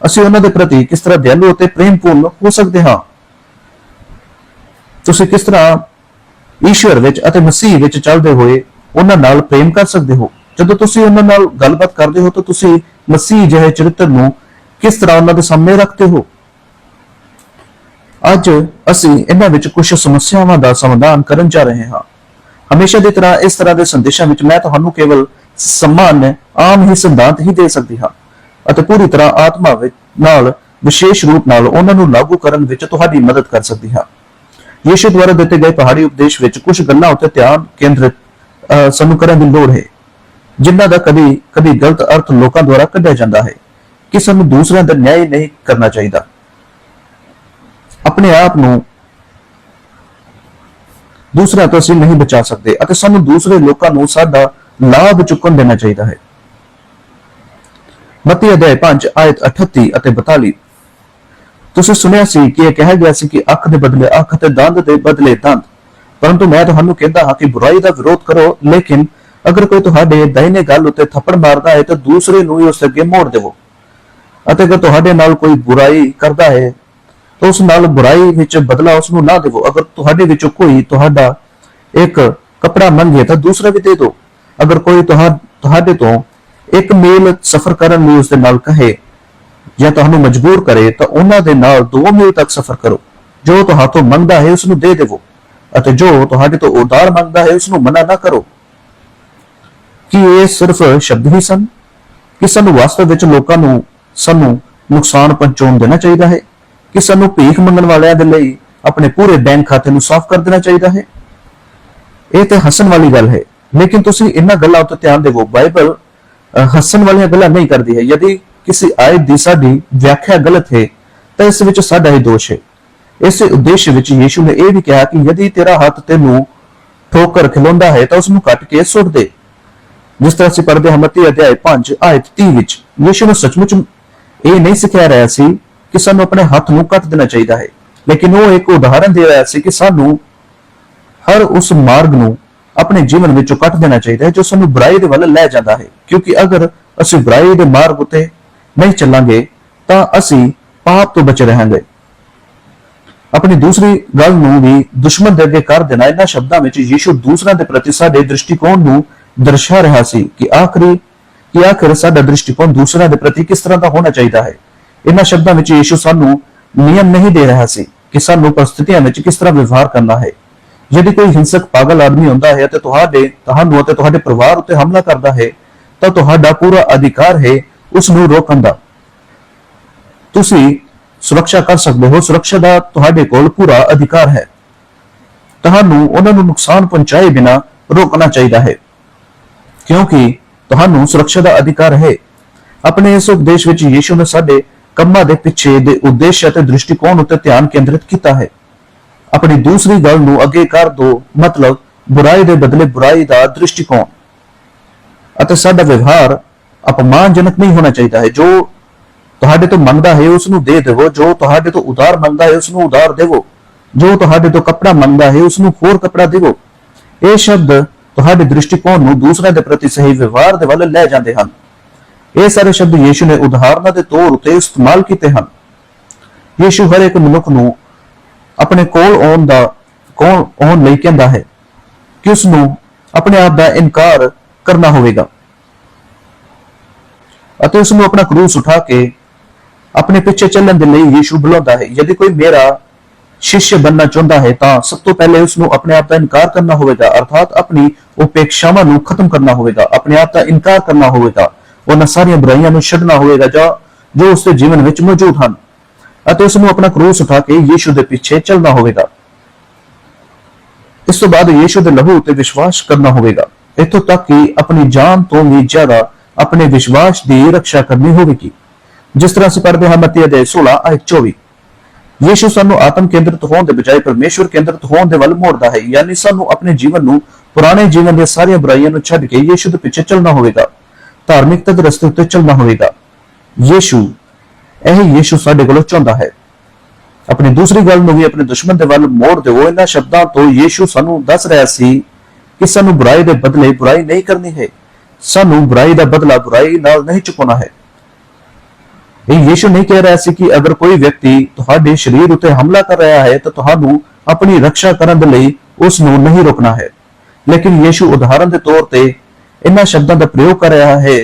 ਅਸੀਂ ਉਹਨਾਂ ਦੇ ਪ੍ਰਤੀ ਕਿਸ ਤਰ੍ਹਾਂ ਦਿਆਲੂ ਅਤੇ ਪ੍ਰੇਮਪੂਰਨ ਹੋ ਸਕਦੇ ਹਾਂ? ਤੁਸੀਂ ਕਿਸ ਤਰ੍ਹਾਂ ਈਸ਼ਵਰ ਵਿੱਚ ਅਤੇ ਮਸੀਹ ਵਿੱਚ ਚੱਲਦੇ ਹੋਏ ਉਹਨਾਂ ਨਾਲ ਪ੍ਰੇਮ ਕਰ ਸਕਦੇ ਹੋ। ਜਦੋਂ ਤੁਸੀਂ ਉਹਨਾਂ ਨਾਲ ਗੱਲਬਾਤ ਕਰਦੇ ਹੋ ਤਾਂ ਤੁਸੀਂ ਮਸੀਹ ਜਿਹੇ ਚਰਿੱਤਰ ਨੂੰ ਕਿਸ ਤਰ੍ਹਾਂ ਉਹਨਾਂ ਦੇ ਸਾਹਮਣੇ ਰੱਖਦੇ ਹੋ? ਅੱਜ ਅਸੀਂ ਇਹਨਾਂ ਵਿੱਚ ਕੁਝ ਸਮੱਸਿਆਵਾਂ ਦਾ ਸਮਾਧਾਨ ਕਰਨ ਜਾ ਰਹੇ ਹਾਂ। ਹਮੇਸ਼ਾ ਦੀ ਤਰ੍ਹਾਂ ਇਸ ਤਰ੍ਹਾਂ ਦੇ ਸੰਦੇਸ਼ਾਂ ਵਿੱਚ ਮੈਂ ਤੁਹਾਨੂੰ ਕੇਵਲ ਸਮਾਨ ਆਮ ਹੀ ਸਿਧਾਂਤ ਹੀ ਦੇ ਸਕਦੀ ਹਾਂ ਅਤੇ ਪੂਰੀ ਤਰ੍ਹਾਂ ਆਤਮਾ ਵਿੱਚ ਨਾਲ ਵਿਸ਼ੇਸ਼ ਰੂਪ ਨਾਲ ਉਹਨਾਂ ਨੂੰ ਲਾਗੂ ਕਰਨ ਵਿੱਚ ਤੁਹਾਡੀ ਮਦਦ ਕਰ ਸਕਦੀ ਹਾਂ। ਯੀਸ਼ੂ ਦੁਆਰਾ ਦਿੱਤੇ ਗਏ ਪਹਾੜੀ ਉਪਦੇਸ਼ ਵਿੱਚ ਕੁਝ ਗੱਲਾਂ ਉੱਤੇ ਧਿਆਨ ਕੇਂਦਰਿਤ ਸਾਨੂੰ ਕਰਨ ਦੀ ਲੋੜ ਹੈ, ਜਿਨ੍ਹਾਂ ਦਾ ਕਦੀ ਕਦੀ ਗਲਤ ਅਰਥ ਲੋਕਾਂ ਦੁਆਰਾ ਕੱਢਿਆ ਜਾਂਦਾ ਹੈ ਕਿ ਸਾਨੂੰ ਦੂਸਰਿਆਂ ਦਾ ਨਿਆਂ ਨਹੀਂ ਕਰਨਾ ਚਾਹੀਦਾ। ਆਪਣੇ ਆਪ ਨੂੰ ਦੂਸਰਿਆਂ ਤੋਂ ਅਸੀਂ ਨਹੀਂ ਬਚਾ ਸਕਦੇ ਅਤੇ ਸਾਨੂੰ ਦੂਸਰੇ ਲੋਕਾਂ ਨੂੰ ਸਾਡਾ ਲਾਭ ਚੁੱਕਣ ਦੇਣਾ ਚਾਹੀਦਾ ਹੈ। ਮਤੀ ਅਧਿਆਇ 5 ਆਇਤ 38 ਅਤੇ 42 ਤੁਸੀਂ ਸੁਣਿਆ ਸੀ ਕਿ ਇਹ ਕਿਹਾ ਗਿਆ ਸੀ ਕਿ ਅੱਖ ਦੇ ਬਦਲੇ ਅੱਖ ਤੇ ਦੰਦ ਦੇ ਬਦਲੇ ਦੰਦ। ਪਰੰਤੂ ਮੈਂ ਤੁਹਾਨੂੰ ਕਹਿੰਦਾ ਹਾਂ ਕਿ ਬੁਰਾਈ ਦਾ ਵਿਰੋਧ ਕਰੋ, ਲੇਕਿਨ ਅਗਰ ਕੋਈ ਤੁਹਾਡੇ ਦਾहिने ਗੱਲ ਉੱਤੇ ਥੱਪੜ ਮਾਰਦਾ ਹੈ ਤਾਂ ਦੂਸਰੇ ਨੂੰ ਹੀ ਉਸ ਅੱਗੇ ਮੋੜ ਦੇਵੋ। ਅਤੇ ਅਗਰ ਤੁਹਾਡੇ ਨਾਲ ਕੋਈ ਬੁਰਾਈ ਕਰਦਾ ਹੈ, ਤਾਂ ਉਸ ਨਾਲ ਬੁਰਾਈ ਵਿੱਚ ਬਦਲਾ ਉਸ ਨੂੰ ਨਾ ਦੇਵੋ। ਅਗਰ ਤੁਹਾਡੇ ਵਿੱਚੋਂ ਕੋਈ ਤੁਹਾਡਾ ਇੱਕ ਕਪੜਾ ਮੰਗੇ ਤਾਂ ਦੂਸਰਾ ਵੀ ਦੇ ਦਿਓ। ਅਗਰ ਕੋਈ ਤੁਹਾ- ਤੁਹਾਡੇ ਤੋਂ ਇੱਕ ਮੀਲ ਸਫ਼ਰ ਕਰਨ ਲਈ ਉਸ ਦੇ ਨਾਲ ਕਹੇ ਜਾਂ ਤੁਹਾਨੂੰ ਮਜਬੂਰ ਕਰੇ, ਤਾਂ ਉਹਨਾਂ ਦੇ ਨਾਲ 2 ਮੀਲ ਤੱਕ ਸਫ਼ਰ ਕਰੋ। ਜੋ ਤੁਹਾਤੋਂ ਮੰਗਦਾ ਹੈ ਉਸ ਨੂੰ ਦੇ ਦੇਵੋ। ਅਤੇ ਜੋ ਤੁਹਾਡੇ ਤੋਂ ਉਧਾਰ ਮੰਗਦਾ ਹੈ ਉਸ ਨੂੰ ਮਨਾ ਨਾ ਕਰੋ। ਕਿ ਇਹ ਸਿਰਫ ਸ਼ਬਦ ਹੀ ਸਨ? ਕਿ ਸਾਨੂੰ ਵਾਸਤਵ ਵਿੱਚ ਲੋਕਾਂ ਨੂੰ, ਸਾਨੂੰ ਨੁਕਸਾਨ ਪਹੁੰਚਾਉਣ ਦੇਣਾ ਚਾਹੀਦਾ ਹੈ? ਕਿ ਸਾਨੂੰ ਭੀਖ ਮੰਗਣ ਵਾਲਿਆਂ ਦੇ ਲਈ ਆਪਣੇ ਪੂਰੇ ਬੈਂਕ ਖਾਤੇ ਨੂੰ ਸਾਫ਼ ਕਰ ਦੇਣਾ ਚਾਹੀਦਾ ਹੈ? ਇਹ ਤੇ ਹੱਸਣ ਵਾਲੀ ਗੱਲ ਹੈ। ਲੇਕਿਨ ਤੁਸੀਂ ਇਹਨਾਂ ਗੱਲਾਂ ਉੱਤੇ ਧਿਆਨ ਦੇਵੋ। ਬਾਈਬਲ ਹੱਸਣ ਵਾਲੀਆਂ ਗੱਲਾਂ ਨਹੀਂ ਕਰਦੀ ਹੈ। ਯਦि ਕਿਸੇ ਆਇਤ ਦੀ ਸਾਡੀ ਵਿਆਖਿਆ ਗਲਤ ਹੈ, ਤਾਂ ਇਸ ਵਿੱਚ ਸਾਡਾ ਹੀ ਦੋਸ਼ ਹੈ। ਇਸੇ ਉਦੇਸ਼ ਵਿੱਚ ਯੀਸ਼ੂ ਨੇ ਇਹ ਵੀ ਕਿਹਾ ਕਿ ਯਦि ਤੇਰਾ ਹੱਥ ਤੈਨੂੰ ਠੋਕਰ ਖਿਲਾਉਂਦਾ ਹੈ, ਤਾਂ ਉਸ ਨੂੰ ਕੱਟ ਕੇ ਸੁੱਟ ਦੇ। ਜਿਸ ਤਰ੍ਹਾਂ ਅਸੀਂ ਪੜ੍ਹਦੇ ਹਾਂ ਮਤੀ ਅਧਿਆਇ 5 ਆਇਤ 30 ਵਿੱਚ, ਯੀਸ਼ੂ ਨੇ ਸੱਚਮੁੱਚ ਇਹ ਨਹੀਂ ਸਿਖਾਇਆ ਰਿਹਾ ਸੀ ਕਿ ਸਾਨੂੰ ਆਪਣੇ ਹੱਥ ਨੂੰ ਕੱਟ ਦੇਣਾ ਚਾਹੀਦਾ ਹੈ। ਲੇਕਿਨ ਉਹ ਇੱਕ ਉਦਾਹਰਨ ਦੇ ਰਿਹਾ ਸੀ ਕਿ ਸਾਨੂੰ ਹਰ ਉਸ ਮਾਰਗ ਨੂੰ ਆਪਣੇ ਜੀਵਨ ਵਿੱਚੋਂ ਕੱਟ ਦੇਣਾ ਚਾਹੀਦਾ ਹੈ, ਜੋ ਸਾਨੂੰ ਬੁਰਾਈ ਦੇ ਵੱਲ ਲੈ ਜਾਂਦਾ ਹੈ। ਕਿਉਂਕਿ ਅਗਰ ਅਸੀਂ ਬੁਰਾਈ ਦੇ ਮਾਰਗ ਉਤੇ ਨਹੀਂ ਚੱਲਾਂਗੇ, ਤਾਂ ਅਸੀਂ ਪਾਪ ਤੋਂ ਬਚੇ ਰਹਾਂਗੇ। ਆਪਣੀ ਦੂਸਰੀ ਗੱਲ ਨੂੰ ਵੀ ਦੁਸ਼ਮਣ ਦੇ ਅੱਗੇ ਕਰ ਦੇਣਾ, ਇਹਨਾਂ ਸ਼ਬਦਾਂ ਵਿੱਚ ਯੀਸ਼ੂ ਦੂਸਰਿਆਂ ਦੇ ਪ੍ਰਤੀ ਸਾਡੇ ਦ੍ਰਿਸ਼ਟੀਕੋਣ ਨੂੰ ਦਰਸਾ ਰਿਹਾ ਸੀ ਕਿ ਆਖਰੀ, ਕਿ ਆਖਰ ਸਾਡਾ ਦ੍ਰਿਸ਼ਟੀਕੋਣ ਦੂਸਰਿਆਂ ਦੇ ਪ੍ਰਤੀ ਕਿਸ ਤਰ੍ਹਾਂ ਦਾ ਹੋਣਾ ਚਾਹੀਦਾ ਹੈ। ਇਹਨਾਂ ਸ਼ਬਦਾਂ ਵਿੱਚ ਯੀਸ਼ੂ ਸਾਨੂੰ ਨਿਯਮ ਨਹੀਂ ਦੇ ਰਿਹਾ ਸੀ ਕਿ ਸਾਨੂੰ ਪਰਿਸਥਿਤੀਆਂ ਵਿੱਚ ਕਿਸ ਤਰ੍ਹਾਂ ਵਿਵਹਾਰ ਕਰਨਾ ਹੈ। ਯਦि ਕੋਈ ਹਿੰਸਕ ਪਾਗਲ ਆਦਮੀ ਹੁੰਦਾ ਹੈ ਤੇ ਤੁਹਾਡੇ, ਤੁਹਾਨੂੰ ਅਤੇ ਤੁਹਾਡੇ ਪਰਿਵਾਰ ਉੱਤੇ ਹਮਲਾ ਕਰਦਾ ਹੈ, ਤਾਂ ਤੁਹਾਡਾ ਪੂਰਾ ਅਧਿਕਾਰ ਹੈ ਉਸ ਨੂੰ ਰੋਕਣ ਦਾ। ਤੁਸੀਂ ਸੁਰੱਖਿਆ ਕਰ ਸਕਦੇ ਹੋ। ਸੁਰੱਖਿਆ ਦਾ ਤੁਹਾਡੇ ਕੋਲ ਪੂਰਾ ਅਧਿਕਾਰ ਹੈ। ਤੁਹਾਨੂੰ ਉਹਨਾਂ ਨੂੰ ਨੁਕਸਾਨ ਪਹੁੰਚਾਏ ਬਿਨਾ ਰੋਕਣਾ ਚਾਹੀਦਾ ਹੈ। ਕਿਉਂਕਿ ਤੁਹਾਨੂੰ ਸੁਰੱਖਿਆ ਦਾ ਅਧਿਕਾਰ ਹੈ। ਆਪਣੇ ਇਸ ਉਪਦੇਸ਼ ਵਿੱਚ ਯੀਸ਼ੂ ਨੇ ਸਾਡੇ ਕੰਮਾਂ ਦੇ ਪਿੱਛੇ ਦੇ ਉਦੇਸ਼ ਅਤੇ ਦ੍ਰਿਸ਼ਟੀਕੋਣ ਉੱਤੇ ਧਿਆਨ ਕੇਂਦਰਿਤ ਕੀਤਾ ਹੈ। ਆਪਣੀ ਦੂਸਰੀ ਗੱਲ ਨੂੰ ਅੱਗੇ ਕਰ ਦੋ, ਮਤਲਬ ਬੁਰਾਈ ਦੇ ਬਦਲੇ ਬੁਰਾਈ ਦਾ ਦ੍ਰਿਸ਼ਟੀਕੋਣ। ਅਤੇ ਸਾਡਾ ਵਿਵਹਾਰ ਅਪਮਾਨਜਨਕ ਨਹੀਂ ਹੋਣਾ ਚਾਹੀਦਾ ਹੈ। ਜੋ ਤੁਹਾਡੇ ਤੋਂ ਮੰਗਦਾ ਹੈ ਉਸ ਨੂੰ ਦੇ ਦੇਵੋ। ਜੋ ਤੁਹਾਡੇ ਤੋਂ ਉਧਾਰ ਮੰਗਦਾ ਹੈ ਉਸ ਨੂੰ ਉਧਾਰ ਦੇਵੋ। ਜੋ ਤੁਹਾਡੇ ਤੋਂ ਕੱਪੜਾ ਮੰਗਦਾ ਹੈ ਉਸ ਨੂੰ ਹੋਰ ਕੱਪੜਾ ਦੇਵੋ। ਇਹ ਸ਼ਬਦ ਤੁਹਾਡੇ ਦ੍ਰਿਸ਼ਟੀਕੋਣ ਨੂੰ ਦੂਸਰਿਆਂ ਦੇ ਪ੍ਰਤੀ ਸਹੀ ਵਿਵਹਾਰ ਦੇ ਵੱਲ ਲੈ ਜਾਂਦੇ ਹਨ। ਇਹ ਸਾਰੇ ਸ਼ਬਦ ਯੀਸ਼ੂ ਨੇ ਉਦਾਹਰਨਾਂ ਦੇ ਤੌਰ ਉਤੇ ਇਸਤੇਮਾਲ ਕੀਤੇ ਹਨ। ਯੀਸ਼ੂ ਹਰ ਇੱਕ ਮਨੁੱਖ ਨੂੰ ਆਪਣੇ ਕੋਲ ਆਉਣ ਦਾ, ਕੋਲ ਆਉਣ ਲਈ ਕਹਿੰਦਾ ਹੈ ਕਿ ਉਸ ਨੂੰ ਆਪਣੇ ਆਪ ਦਾ ਇਨਕਾਰ ਕਰਨਾ ਹੋਵੇਗਾ। ਅਤੇ ਉਸ ਨੂੰ ਆਪਣਾ ਕਰੂਸ ਉਠਾ ਕੇ ਆਪਣੇ ਪਿੱਛੇ ਚੱਲਣ ਦੇ ਲਈ ਯੀਸ਼ੂ ਬੁਲਾਉਂਦਾ ਹੈ। ਯਦि ਕੋਈ ਮੇਰਾ ਸ਼ਿष्य ਬਣਨਾ ਚਾਹੁੰਦਾ ਹੈ ਤਾਂ ਸਭ ਤੋਂ ਪਹਿਲੇ ਉਸ ਨੂੰ ਆਪਣੇ ਆਪ ਦਾ ਇਨਕਾਰ ਕਰਨਾ ਹੋਵੇਗਾ, ਅਰਥਾਤ ਆਪਣੀ ਉਪੇਖਸ਼ਾਵਾਂ ਨੂੰ ਖਤਮ ਕਰਨਾ ਹੋਵੇਗਾ, ਆਪਣੇ ਆਪ ਦਾ ਇਨਕਾਰ ਕਰਨਾ ਹੋਵੇਗਾ, ਉਹਨਾਂ ਸਾਰੀਆਂ ਬੁਰਾਈਆਂ ਨੂੰ ਛੱਡਣਾ ਹੋਵੇਗਾ ਜਾਂ ਜੋ ਉਸ ਦੇ ਜੀਵਨ ਵਿੱਚ ਮੌਜੂਦ ਹਨ ਅਤੇ ਉਸ ਨੂੰ ਆਪਣਾ ਕਰੂਸ ਉਠਾ ਕੇ ਯੀਸ਼ੂ ਦੇ ਪਿੱਛੇ ਚੱਲਣਾ ਹੋਵੇਗਾ। ਇਸ ਤੋਂ ਬਾਅਦ ਯੀਸ਼ੂ ਦੇ ਲਹੂ ਉੱਤੇ ਵਿਸ਼ਵਾਸ ਕਰਨਾ ਹੋਵੇਗਾ। ਇੱਥੋਂ ਤੱਕ ਕਿ ਆਪਣੀ ਜਾਨ ਤੋਂ ਵੀ ਜ਼ਿਆਦਾ ਆਪਣੇ ਵਿਸ਼ਵਾਸ ਦੀ ਰੱਖਿਆ ਕਰਨੀ ਹੋਵੇਗੀ। ਜਿਸ ਤਰ੍ਹਾਂ ਅਸੀਂ ਪੜ੍ਹਦੇ ਹਾਂ ਮੱਤੀ ਅਧਿਆਇ 16 ਆਇਤ 24 ਯੀਸ਼ੂ ਸਾਨੂੰ ਆਤਮ ਕੇਂਦਰਿਤ ਹੋਣ ਦੇ ਬਜਾਏ ਪਰਮੇਸ਼ਵਰ ਕੇਂਦਰਿਤ ਹੋਣ ਦੇ ਵੱਲ ਮੋੜਦਾ ਹੈ, ਯਾਨੀ ਸਾਨੂੰ ਆਪਣੇ ਜੀਵਨ ਨੂੰ ਪੁਰਾਣੇ ਜੀਵਨ ਦੀਆਂ ਸਾਰੀਆਂ ਬੁਰਾਈਆਂ ਨੂੰ ਛੱਡ ਕੇ ਯੀਸ਼ੂ ਦੇ ਪਿੱਛੇ ਚੱਲਣਾ ਹੋਵੇਗਾ। ਧਾਰਮਿਕਤਾ ਦੇ ਰਸਤੇ ਉੱਤੇ ਚੱਲਣਾ ਹੋਵੇਗਾ। ਯੀਸ਼ੂ, ਇਹ ਯੀਸ਼ੂ ਸਾਡੇ ਕੋਲੋਂ ਚਾਹੁੰਦਾ ਹੈ। ਆਪਣੀ ਦੂਸਰੀ ਗੱਲ ਨੂੰ ਵੀ ਆਪਣੇ ਦੁਸ਼ਮਣ ਦੇ ਵੱਲ ਮੋੜ ਦਿਓ। ਇਹਨਾਂ ਸ਼ਬਦਾਂ ਤੋਂ ਯੀਸ਼ੂ ਸਾਨੂੰ ਦੱਸ ਰਿਹਾ ਸੀ ਕਿ ਸਾਨੂੰ ਬੁਰਾਈ ਦੇ ਬਦਲੇ ਬੁਰਾਈ ਨਹੀਂ ਕਰਨੀ ਹੈ। ਸਾਨੂੰ ਬੁਰਾਈ ਦਾ ਬਦਲਾ ਬੁਰਾਈ ਨਾਲ ਨਹੀਂ ਚੁਕਾਉਣਾ ਹੈ। ਇਹ ਯੀਸ਼ੂ ਨਹੀਂ ਕਹਿ ਰਿਹਾ ਸੀ ਕਿ ਅਗਰ ਕੋਈ ਵਿਅਕਤੀ ਤੁਹਾਡੇ ਸਰੀਰ ਉੱਤੇ ਹਮਲਾ ਕਰ ਰਿਹਾ ਹੈ ਤਾਂ ਤੁਹਾਨੂੰ ਆਪਣੀ ਰੱਖਿਆ ਕਰਨ ਦੇ ਲਈ ਉਸ ਨੂੰ ਨਹੀਂ ਰੋਕਣਾ ਹੈ। ਲੇਕਿਨ ਯੀਸ਼ੂ ਉਦਾਹਰਨ ਦੇ ਤੌਰ ਤੇ ਇਹਨਾਂ ਸ਼ਬਦਾਂ ਦਾ ਪ੍ਰਯੋਗ ਕਰ ਰਿਹਾ ਹੈ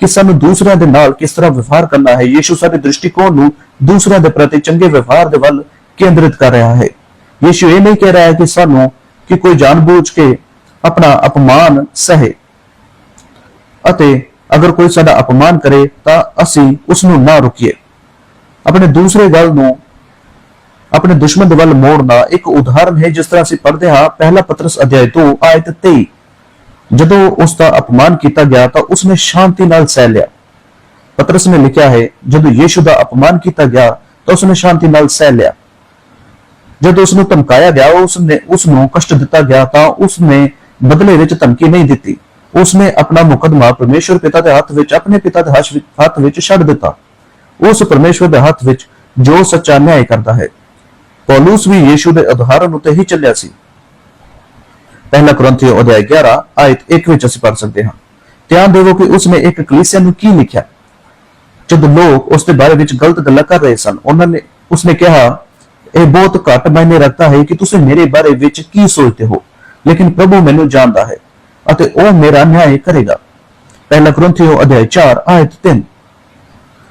ਕਿ ਸਾਨੂੰ ਦੂਸਰਿਆਂ ਦੇ ਨਾਲ ਕਿਸ ਤਰ੍ਹਾਂ ਵਿਵਹਾਰ ਕਰਨਾ ਹੈ। ਯੀਸ਼ੂ ਸਾਡੇ ਦ੍ਰਿਸ਼ਟੀਕੋਣ ਨੂੰ ਦੂਸਰਿਆਂ ਦੇ ਪ੍ਰਤੀ ਚੰਗੇ ਵਿਵਹਾਰ ਦੇ ਵੱਲ ਕੇਂਦਰਿਤ ਕਰ ਰਿਹਾ ਹੈ। ਯੀਸ਼ੂ ਇਹ ਨਹੀਂ ਕਹਿ ਰਿਹਾ ਹੈ ਕਿ ਸਾਨੂੰ ਕਿ ਕੋਈ ਜਾਣਬੁੱਝ ਕੇ ਆਪਣਾ ਅਪਮਾਨ ਸਹੇ। ਅਤੇ ਅਗਰ ਕੋਈ ਸਾਡਾ ਅਪਮਾਨ ਕਰੇ ਤਾਂ ਅਸੀਂ ਉਸ ਨੂੰ ਨਾ ਰੁਕੀਏ। ਆਪਣੇ ਦੂਸਰੇ ਗੱਲ ਨੂੰ, ਆਪਣੇ ਦੁਸ਼ਮਣ ਦੇ ਵੱਲ ਮੋੜਨਾ ਇੱਕ ਉਦਾਹਰਨ ਹੈ, ਜਿਸ ਤਰ੍ਹਾਂ ਅਸੀਂ ਪੜ੍ਹਦੇ ਹਾਂ ਪਹਿਲਾ ਪਤਰਸ ਅਧਿਆਇ 2 ਆਇਤ 23 ਜਦੋਂ ਉਸ ਦਾ ਅਪਮਾਨ ਕੀਤਾ ਗਿਆ ਤਾਂ ਉਸਨੇ ਸ਼ਾਂਤੀ ਨਾਲ ਸਹਿ ਲਿਆ। ਪਤਰਸ ਨੇ ਲਿਖਿਆ ਹੈ, ਜਦੋਂ ਯੀਸ਼ੂ ਦਾ ਅਪਮਾਨ ਕੀਤਾ ਗਿਆ ਤਾਂ ਉਸਨੇ ਸ਼ਾਂਤੀ ਨਾਲ ਸਹਿ ਲਿਆ। ਜਦੋਂ ਉਸ ਨੂੰ ਧਮਕਾਇਆ ਗਿਆ ਉਸ ਨੇ ਉਸ ਨੂੰ ਕਸ਼ਟ ਦਿੱਤਾ ਗਿਆ ਤਾਂ ਉਸ ਨੇ ਬਦਲੇ ਵਿੱਚ ਧਮਕੀ ਨਹੀਂ ਦਿੱਤੀ। ਉਸਨੇ ਆਪਣਾ ਮੁਕਦਮਾ ਪਰਮੇਸ਼ਵਰ ਪਿਤਾ ਦੇ ਹੱਥ ਵਿੱਚ, ਆਪਣੇ ਪਿਤਾ ਦੇ ਹੱਥ ਵਿੱਚ- ਛੱਡ ਦਿੱਤਾ। ਉਸ ਪਰਮੇਸ਼ਵਰ ਦੇ ਹੱਥ ਵਿੱਚ ਜੋ ਸੱਚਾ ਨਿਆਂ ਕਰਦਾ ਹੈ। ਪੌਲੁਸ ਵੀ ਯੀਸ਼ੂ ਦੇ ਉਦਾਹਰਨ ਉੱਤੇ ਹੀ ਚੱਲਿਆ ਸੀ। ਪਹਿਲਾ ਕੁਰਿੰਥੀਓ ਅਧਿਆਇ 11 ਆਇਤ 1 ਵਿੱਚ ਅਸੀਂ ਪੜ੍ਹ ਸਕਦੇ ਹਾਂ। ਧਿਆਨ ਦੇਵੋ ਕਿ ਉਸਨੇ ਇੱਕ ਕਲੀਸਿਆ ਨੂੰ ਕੀ ਲਿਖਿਆ? ਜਦ ਲੋਕ ਉਸ ਦੇ ਬਾਰੇ ਵਿੱਚ ਗਲਤ ਗੱਲਾਂ ਕਰ ਰਹੇ ਸਨ, ਉਹਨਾਂ ਨੇ, ਉਸਨੇ ਕਿਹਾ, ਇਹ ਬਹੁਤ ਘੱਟ ਮਾਇਨੇ ਰੱਖਦਾ ਹੈ ਕਿ ਤੁਸੀਂ ਮੇਰੇ ਬਾਰੇ ਵਿੱਚ ਕੀ ਸੋਚਦੇ ਹੋ। ਲੇਕਿਨ ਪ੍ਰਭੂ ਮੈਨੂੰ ਜਾਣਦਾ ਹੈ। ਅਤੇ ਉਹ ਮੇਰਾ ਨਿਆਂ ਕਰੇਗਾ। ਪਹਿਲਾ ਕੁਰਿੰਥੀਓ ਅਧਿਆਇ 4 ਆਇਤ 3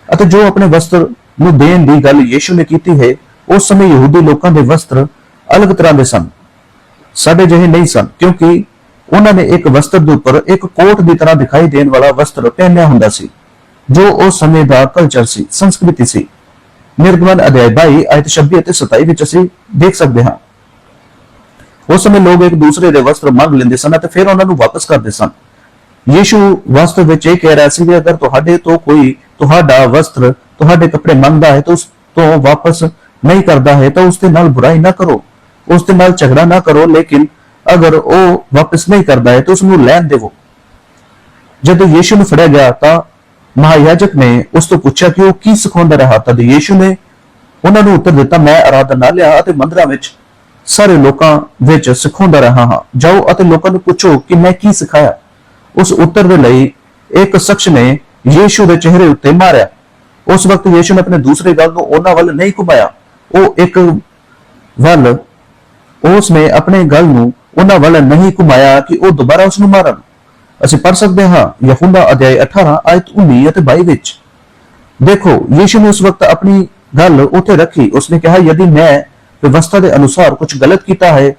ਅਤੇ ਜੋ ਆਪਣੇ ਵਸਤਰ ਨੂੰ ਦੇਣ ਦੀ ਗੱਲ ਯੀਸ਼ੂ ਨੇ ਕੀਤੀ ਹੈ, ਉਸ ਸਮੇਂ ਯਹੂਦੀ ਲੋਕਾਂ ਦੇ ਵਸਤਰ ਅਲੱਗ ਤਰ੍ਹਾਂ ਦੇ ਸਨ। ਸਾਡੇ ਜਿਹੇ ਨਹੀਂ ਸਨ, ਕਿਉਂਕਿ ਉਹਨਾਂ ਨੇ ਇੱਕ ਵਸਤਰ ਦੇ ਉੱਪਰ ਇੱਕ ਕੋਟ ਦੀ ਤਰ੍ਹਾਂ ਦਿਖਾਈ ਦੇਣ ਵਾਲਾ ਵਸਤਰ ਪਹਿਨਿਆ ਹੁੰਦਾ ਸੀ, ਜੋ ਉਸ ਸਮੇਂ ਦਾ ਕਲਚਰ ਸੀ, ਸੰਸਕ੍ਰਿਤੀ ਸੀ। ਨਿਰਗਮਨ ਅਧਿਆਇ 22 ਆਇਤ 26 ਅਤੇ 27 ਵਿੱਚ ਅਸੀਂ ਦੇਖ ਸਕਦੇ ਹਾਂ। ਉਸ ਸਮੇਂ ਲੋਕ ਇੱਕ ਦੂਸਰੇ ਦੇ ਵਸਤਰ ਮੰਗ ਲੈਂਦੇ ਸਨ ਅਤੇ ਫਿਰ ਉਹਨਾਂ ਨੂੰ ਵਾਪਸ ਕਰਦੇ ਸਨ। ਯੀਸ਼ੂ ਵਾਸਤਵ ਵਿੱਚ ਇਹ ਕਹਿ ਰਿਹਾ ਸੀ ਕਿ ਅਗਰ ਤੁਹਾਡੇ ਤੋਂ ਕੋਈ ਤੁਹਾਡਾ ਵਸਤਰ, ਤੁਹਾਡੇ ਕੱਪੜੇ ਮੰਗਦਾ ਹੈ ਤਾਂ ਉਸ ਤੋਂ ਵਾਪਸ ਨਹੀਂ ਕਰਦਾ ਹੈ ਤਾਂ ਉਸ ਦੇ ਨਾਲ ਬੁਰਾਈ ਨਾ ਕਰੋ। ਉਸ ਦੇ ਨਾਲ ਝਗੜਾ ਨਾ ਕਰੋ, ਲੇਕਿਨ ਅਗਰ ਉਹ ਵਾਪਸ ਨਹੀਂ ਕਰਦਾ ਹੈ ਤਾਂ ਉਸ ਨੂੰ ਲੈਣ ਦੇਵੋ। ਜਦੋਂ ਯੀਸ਼ੂ ਨੂੰ ਫੜਿਆ ਗਿਆ ਤਾਂ ਮਹਾਯਾਜਕ ਨੇ ਉਸ ਤੋਂ ਪੁੱਛਿਆ ਕਿ ਉਹ ਕੀ ਸਿਖਾਉਂਦਾ ਰਿਹਾ। ਤਦ ਯੀਸ਼ੂ ਨੇ ਉਹਨਾਂ ਨੂੰ ਉੱਤਰ ਦਿੱਤਾ, ਮੈਂ ਆਰਾਧਨਾਲਿਆ ਅਤੇ ਮੰਦਰਾਂ ਵਿੱਚ ਸਾਰੇ ਲੋਕਾਂ ਵਿੱਚ ਸਿਖਾਉਂਦਾ ਰਹਾ ਹਾਂ। ਜਾਓ ਅਤੇ ਲੋਕਾਂ ਨੂੰ ਪੁੱਛੋ ਕਿ ਮੈਂ ਕੀ ਸਿਖਾਇਆ। ਉਸ ਉੱਤਰ ਦੇ ਲਈ ਇੱਕ ਸ਼ਖਸ ਨੇ ਯੀਸ਼ੂ ਦੇ ਚਿਹਰੇ ਉੱਤੇ ਮਾਰਿਆ। ਉਸ ਵਕਤ ਯੀਸ਼ੂ ਨੇ ਆਪਣੇ ਦੂਸਰੇ ਗੱਲ ਨੂੰ ਉਹਨਾਂ ਵੱਲ ਨਹੀਂ ਘੁਮਾਇਆ। ਉਹ ਇੱਕ ਵੱਲ, ਉਸ ਨੇ ਆਪਣੇ ਗੱਲ ਨੂੰ ਉਹਨਾਂ ਵੱਲ ਨਹੀਂ ਘੁਮਾਇਆ ਕਿ ਉਹ ਦੁਬਾਰਾ ਉਸ ਨੂੰ ਮਾਰਨ। ਅਸੀਂ ਪੜ ਸਕਦੇ ਹਾਂ ਯਹੂਦਾ ਅਧਿਆਇ 18 ਆਇਤ 19 ਅਤੇ 22 ਵਿੱਚ। ਦੇਖੋ, ਯੀਸ਼ੂ ਨੇ ਉਸ ਵਕਤ ਆਪਣੀ ਗੱਲ ਉੱਥੇ ਰੱਖੀ। ਉਸਨੇ ਕਿਹਾ, ਯਦि ਮੈਂ ਵਿਵਸਥਾ ਦੇ ਅਨੁਸਾਰ ਕੁਝ ਗਲਤ ਕੀਤਾ ਹੈ,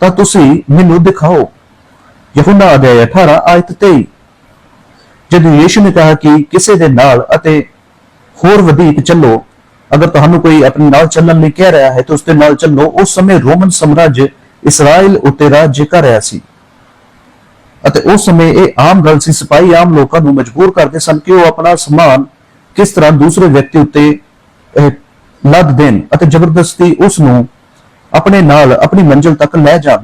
ਤਾਂ ਤੁਸੀਂ ਮੈਨੂੰ ਦਿਖਾਓ। ਯਹੂਦਾ ਅਧਿਆਇ 18 ਆਇਤ 23 ਜਦੋਂ ਯੀਸ਼ੂ ਨੇ ਕਿਹਾ ਕਿ ਕਿਸੇ ਦੇ ਨਾਲ ਅਤੇ ਹੋਰ ਵਧੇਕ ਚੱਲੋ, ਅਗਰ ਤੁਹਾਨੂੰ ਕੋਈ ਆਪਣੇ ਨਾਲ ਚੱਲਣ ਲਈ ਕਹਿ ਰਿਹਾ ਹੈ, ਤਾਂ ਉਸ ਦੇ ਨਾਲ ਚੱਲੋ। ਉਸ ਸਮੇਂ ਰੋਮਨ ਸਮਰਾਜ ਇਸਰਾਇਲ ਉੱਤੇ ਰਾਜ ਕਰ ਰਿਹਾ ਸੀ। ਅਤੇ ਉਸ ਸਮੇਂ ਇਹ ਆਮ ਗੱਲ ਸੀ, ਸਿਪਾਹੀ ਆਮ ਲੋਕਾਂ ਨੂੰ ਮਜਬੂਰ ਕਰਦੇ ਸਨ ਕਿ ਉਹ ਆਪਣਾ ਸਮਾਨ ਕਿਸ ਤਰ੍ਹਾਂ ਦੂਸਰੇ ਵਿਅਕਤੀ ਉੱਤੇ ਲੱਦ ਦੇਣ ਅਤੇ ਜ਼ਬਰਦਸਤੀ ਉਸ ਨੂੰ ਆਪਣੇ ਨਾਲ, ਆਪਣੀ ਮੰਜ਼ਿਲ ਤੱਕ ਲੈ ਜਾਣ।